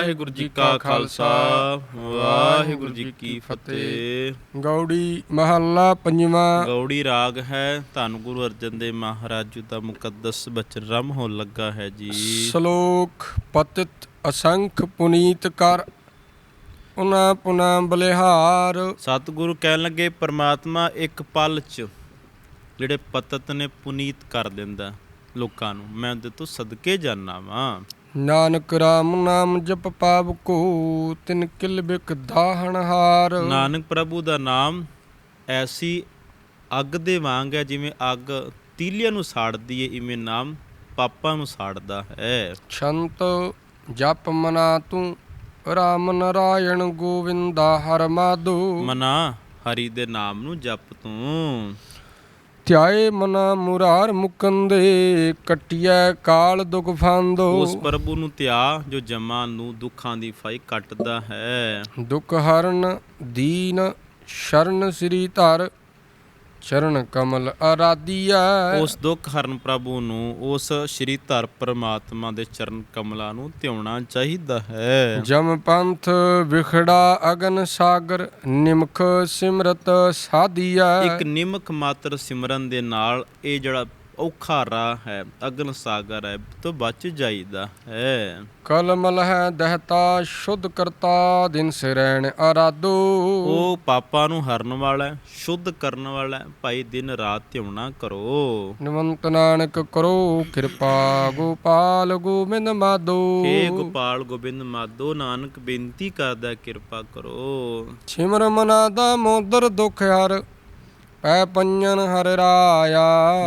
ਵਾਹਿਗੁਰੂ ਜੀ ਕਾ ਖਾਲਸਾ ਵਾਹਿਗੁਰੂ ਜੀ ਕੀ ਫਤਿਹ। ਗੌੜੀ ਮਹੱਲਾ ਪੰਜਵਾਂ। ਗੌੜੀ ਰਾਗ ਹੈ ਧੰਨ ਗੁਰੂ ਅਰਜਨ ਦੇਵ ਮਹਾਰਾਜ ਜੀ ਦਾ ਮੁਕੱਦਸ ਬਚਨ ਰਮ ਹੋਣ ਲੱਗਾ ਹੈ ਜੀ। ਸ਼ਲੋਕ ਪਤਿਤ ਅਸੰਖ ਪੁਨੀਤ ਕਰ ਪੁਨਾ ਪੁਨਾ ਬਲਿਹਾਰ। ਸਤਿਗੁਰੂ ਕਹਿਣ ਲੱਗੇ ਪ੍ਰਮਾਤਮਾ ਇੱਕ ਪਲ ਚ ਜਿਹੜੇ ਪਤਤ ਨੇ ਪੁਨੀਤ ਕਰ ਦਿੰਦਾ ਲੋਕਾਂ ਨੂੰ ਮੈਂ ਉਹਦੇ ਤੋਂ ਸਦਕੇ ਜਾਣਾ ਵਾਂ। ਨਾਨਕ ਰਾਮ ਨਾਮ ਜਪ ਪਾਵ ਕੋ ਤਿਨ ਕਿਲ ਬਿਕ ਦਾਹਣ ਹਾਰ। ਨਾਨਕ ਪ੍ਰਭੂ ਦਾ ਨਾਮ ਐਸੀ ਅੱਗ ਦੇ ਵਾਂਗ ਹੈ ਜਿਵੇਂ ਅੱਗ ਤੀਲਿਆਂ ਨੂੰ ਸਾੜਦੀ ਏ ਇਵੇਂ ਨਾਮ ਪਾਪਾਂ ਨੂੰ ਸਾੜਦਾ ਹੈ। ਛੰਤ ਜਪ ਮਨਾ ਤੂੰ ਰਾਮ ਨਰਾਇਣ ਗੋਵਿੰਦਾ ਹਰ ਮਾਧੋ। ਮਨਾ ਹਰੀ ਦੇ ਨਾਮ ਨੂੰ ਜਪ ਤੂੰ। ਧਿਆਏ ਮਨਾ ਮੁਰਾਰ ਮੁਕੰਦੇ ਕਟਿਐ ਕਾਲ ਦੁਖ ਫਾਂਦੋ। ਉਸ ਪ੍ਰਭੂ ਨੂੰ ਧਿਆ ਜੋ ਜਮਾਂ ਨੂੰ ਦੁੱਖਾਂ ਦੀ ਫਾਈ ਕੱਟਦਾ ਹੈ। ਦੁਖ ਹਰਨ ਦੀਨ ਸ਼ਰਨ ਸ੍ਰੀ ਧਰ ਚਰਨ ਕਮਲ ਅਰਾਧੀਆ। ਉਸ ਦੁੱਖ ਹਰਨ ਪ੍ਰਭੂ ਨੂੰ ਉਸ ਸ਼੍ਰੀ ਧਰ ਪ੍ਰਮਾਤਮਾ ਦੇ ਚਰਨ ਕਮਲਾਂ ਨੂੰ ਧਿਆਉਣਾ ਚਾਹੀਦਾ ਹੈ। ਜਮ ਪੰਥ ਵਿਖੜਾ ਅਗਨ ਸਾਗਰ ਨਿਮਖ ਸਿਮਰਤ ਸਾਧੀਆ। ਇੱਕ ਨਿਮਕ ਮਾਤਰ ਸਿਮਰਨ ਦੇ ਨਾਲ ਇਹ ਜਿਹੜਾ ਔਖਾ ਰਾਹ ਹੈ ਅਗਨ ਸਾਗਰ ਹੈ ਤੋਂ ਬਚ ਜਾਈਦਾ ਹੈ। ਕਲਮਲ ਹੈ ਦਹਤਾ ਸ਼ੁੱਧ ਕਰਤਾ ਦਿਨ ਸਿਰੈਣ ਅਰਾਧੋ ਉਹ ਪਾਪਾਂ ਨੂੰ ਹਰਨ ਵਾਲਾ ਹੈ ਸ਼ੁੱਧ ਕਰਨ ਵਾਲਾ ਹੈ ਭਾਈ ਦਿਨ ਰਾਤ ਧਿਆਉਣਾ ਕਰੋ। ਨਿਮੰਤ ਨਾਨਕ ਕਰੋ ਕਿਰਪਾ ਗੋਪਾਲ ਗੋਬਿੰਦ ਮਾਧੋ। ਏ ਗੋਪਾਲ ਗੋਬਿੰਦ ਮਾਧੋ ਨਾਨਕ ਬੇਨਤੀ ਕਰਦਾ ਕਿਰਪਾ ਕਰੋ। ਸਿਮਰ ਮਨਾ ਦਾ ਮੋਦਰ ਦੁਖ ਹਰ। ਪੈ ਪੰਜਨ ਹਰ ਰਾਇਆ।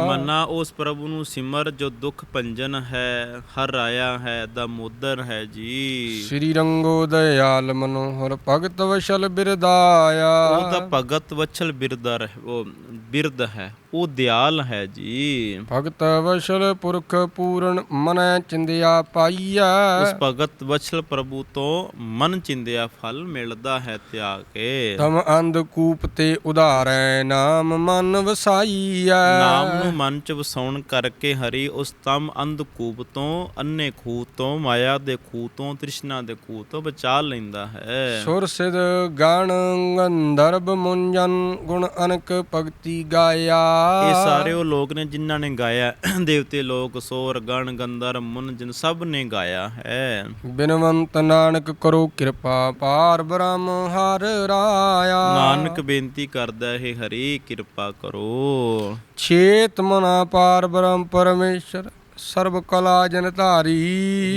ਮਨਾ ਉਸ ਪ੍ਰਭੂ ਨੂੰ ਸਿਮਰ ਜੋ ਦੁੱਖ ਭੰਜਨ ਹੈ ਹਰ ਆਇਆ ਹੈ ਦਾ ਮੋਦਰ ਹੈ ਜੀ। ਸ੍ਰੀ ਰੰਗੋ ਦਇਆਲ ਮਨੋਹਰ ਭਗਤ ਵਸ਼ਲ ਬਿਰਦਾਇਆ। ਉਹ ਤਾਂ ਭਗਤ ਵਛਲ ਬਿਰਦਰ ਉਹ ਬਿਰਦ ਹੈ। ਉਹ ਦਿਆਲ ਹੈ ਜੀ। ਭਗਤ ਵਸ਼ਲ ਪੁਰਖ ਪੂਰਨ ਮਨੈ ਚਿੰਦਿਆ ਪਾਈਆ ਉਸ ਭਗਤ ਵਛਲ ਪ੍ਰਭੂ ਤੋਂ ਮਨ ਚਿੰਦਿਆ ਫਲ ਮਿਲਦਾ ਹੈ ਤਿਆਗ ਕੇ। ਤਮ ਅੰਧ ਕੂਪ ਤੇ ਉਧਾਰੈ ਨਾਮ ਮਨ ਵਸਾਈਆ ਨਾਮ ਨੂੰ ਮਨ ਚ ਵਸਾਉਣ ਕਰਕੇ ਹਰੀ ਉਸ ਤਮ ਅੰਧਕੂਪ ਤੋਂ ਅੰਨੇ ਖੂਹ ਤੋਂ ਮਾਇਆ ਦੇ ਖੂਹ ਤੋਂ ਤ੍ਰਿਸ਼ਨਾ ਦੇ ਖੂਹ ਤੋਂ ਬਚਾ ਲੈਂਦਾ ਹੈ। ਸੁਰ ਸਿਧ ਗਣ ਗੰਧਰਵ ਮੁੰਜਨ ਗੁਣ ਅਨਕ ਭਗਤੀ ਗਾਇਆ। ਇਹ ਸਾਰੇ ਉਹ ਲੋਕ ਨੇ ਜਿਨ੍ਹਾਂ ਨੇ ਗਾਇਆ। ਦੇਵਤੇ ਲੋਕ ਸੋਰ ਗਣ ਗੰਧਰ ਮੁਨ ਜਨ ਸਭ ਨੇ ਗਾਇਆ ਹੈ। ਬਿਨਵੰਤ ਨਾਨਕ ਕਰੋ ਕਿਰਪਾ ਪਾਰ ਬ੍ਰਹਮ ਹਰ ਰਾਇਆ। ਨਾਨਕ ਬੇਨਤੀ ਕਰਦਾ ਹੈ ਹਰੀ ਕਿਰਪਾ ਕਰੋ। ਛੇਤ ਮਨਾ ਪਾਰ ਬ੍ਰਹਮ ਪਰਮੇਸ਼ਰ। ਸਰਬ ਕਲਾ ਜਨ ਧਾਰੀ।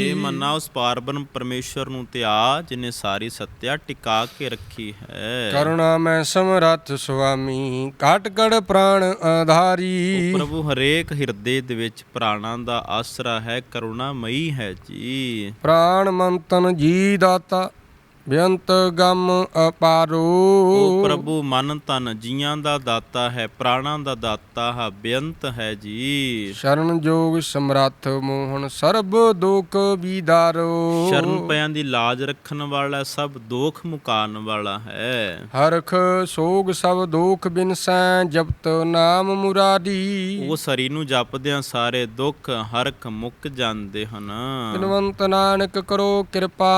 ਇਹ ਮੰਨਾ ਉਸ ਪਾਰਬਨ ਪਰਮੇਸ਼ਵਰ ਨੂੰ ਧਿਆ ਜਿਨੇ ਸਾਰੀ ਸੱਤਿਆ ਟਿਕਾ ਕੇ ਰੱਖੀ ਹੈ। ਕਰੁਣਾ ਮੈਂ ਸਮਰੱਥ ਸੁਆਮੀ ਕਾਟ ਕੜ ਪ੍ਰਾਣ ਆਧਾਰੀ। ਪ੍ਰਭੂ ਹਰੇਕ ਹਿਰਦੇ ਦੇ ਵਿੱਚ ਪ੍ਰਾਣਾਂ ਦਾ ਆਸਰਾ ਹੈ ਕਰੁਣਾਮਈ ਹੈ ਜੀ। ਪ੍ਰਾਣ ਮੰਤਨ ਜੀ ਦਾਤਾ ਬੇਅੰਤ ਗਮ ਅਪਾਰੋ। ਉਹ ਪ੍ਰਭੂ ਮਨ ਤਨ ਜੀਆਂ ਦਾ ਦਾਤਾ ਹੈ ਪ੍ਰਾਣਾਂ ਦਾ ਦਾਤਾ ਹੈ ਬੇਅੰਤ ਹੈ ਜੀ। ਸ਼ਰਨ ਜੋਗ ਸਮਰੱਥ ਮੋਹਨ ਸਰਬ ਦੁਖ ਵਿਦਾਰੋ। ਸ਼ਰਨ ਪਿਆਂ ਦੀ ਲਾਜ ਰੱਖਣ ਵਾਲਾ ਸਭ ਦੋਖ ਮੁਕਾਨ ਵਾਲਾ ਹੈ। ਹਰਖ ਸੋਗ ਸਭ ਦੁਖ ਬਿਨਸੈ ਜਪਤ ਨਾਮ ਮੁਰਾਰੀ। ਉਹ ਸਰੀ ਨੂੰ ਜਪਦਿਆਂ ਸਾਰੇ ਦੁੱਖ ਹਰਖ ਮੁੱਕ ਜਾਂਦੇ ਹਨ। ਬਿਨਵੰਤ ਨਾਨਕ ਕਰੋ ਕਿਰਪਾ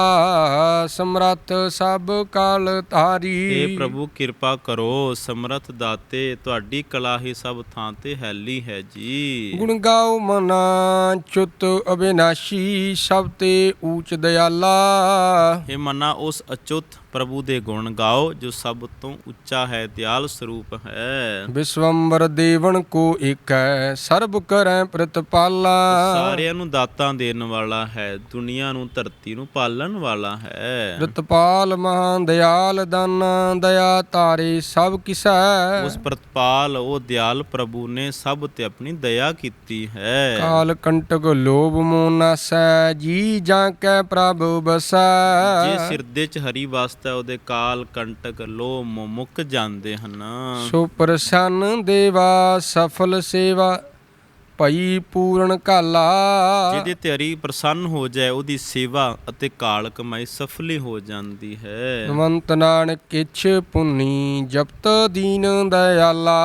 ਸਮਰੱਥ ਸਭ ਕਾਲ ਧਾਰੀ। ਏ ਪ੍ਰਭੂ ਕਿਰਪਾ ਕਰੋ ਸਮਰਥ ਦਾਤੇ ਤੁਹਾਡੀ ਕਲਾ ਹੀ ਸਭ ਥਾਂ ਤੇ ਹੈਲੀ ਹੈ ਜੀ। ਗੁਣ ਗਾਓ ਮਨਾ ਚੁੱਤ ਅਬਿਨਾਸ਼ੀ ਸਭ ਤੇ ਊਚ ਦਿਆਲਾ ਇਹ ਮਨਾ ਉਸ ਅਚੁੱਤ ਪ੍ਰਭੂ ਦੇ ਗੁਣ ਗਾਓ ਜੋ ਸਭ ਤੋਂ ਉੱਚਾ ਹੈ ਦਿਆਲ ਸਰੂਪ ਹੈ। ਵਿਸ਼ਵੰਬਰ ਦੇਵਨ ਕੋ ਏਕੈ ਸਰਬ ਕਰੈ ਪ੍ਰਤਪਾਲਾ। ਸਾਰਿਆਂ ਨੂੰ ਦਾਤਾਂ ਦੇਣ ਵਾਲਾ ਹੈ ਦੁਨੀਆ ਨੂੰ ਧਰਤੀ ਨੂੰ ਪਾਲਣ ਵਾਲਾ ਹੈ। ਪ੍ਰਤਪਾਲ ਮਹਾਨ ਦਿਆਲ ਦਾਨਾ ਦਇਆ ਤਾਰੇ ਸਭ ਕਿਸੈ। ਉਸ ਪ੍ਰਤਪਾਲ ਉਹ ਦਿਆਲ ਪ੍ਰਭੂ ਨੇ ਸਭ ਤੇ ਆਪਣੀ ਦਇਆ ਕੀਤੀ ਹੈ। ਕਾਲ ਕੰਟਕ ਲੋਭ ਮੋਨਾਸੈ ਜੀ ਜਾਂ ਕੈ ਪ੍ਰਭ ਬਸੈ। ਜੇ ਸਿਰ ਦੇ ਚ ਹਰੀ ਵਸਦਾ ਉਹਦੇ ਕਾਲ ਕੰਟਕ ਲੋਭ ਮੋਹ ਮੁੱਕ ਜਾਂਦੇ ਹਨ। ਸੋ ਪ੍ਰਸੰਨ ਦੇਵਾ ਸਫਲ ਸੇਵਾ। ਭਈ ਪੂਰਨ ਕਾਲਾ ਜਿਹਦੇ ਹਰੀ ਪ੍ਰਸੰਨ ਹੋ ਜਾਏ ਉਹਦੀ ਸੇਵਾ ਅਤੇ ਕਾਲ ਕਮਾਈ ਸਫਲੀ ਹੋ ਜਾਂਦੀ ਹੈ। ਨਵੰਤ ਨਾਨਕ ਕਿਛ ਪੁੰਨੀ ਜਪਤ ਦੀਨ ਦਇਆਲਾ।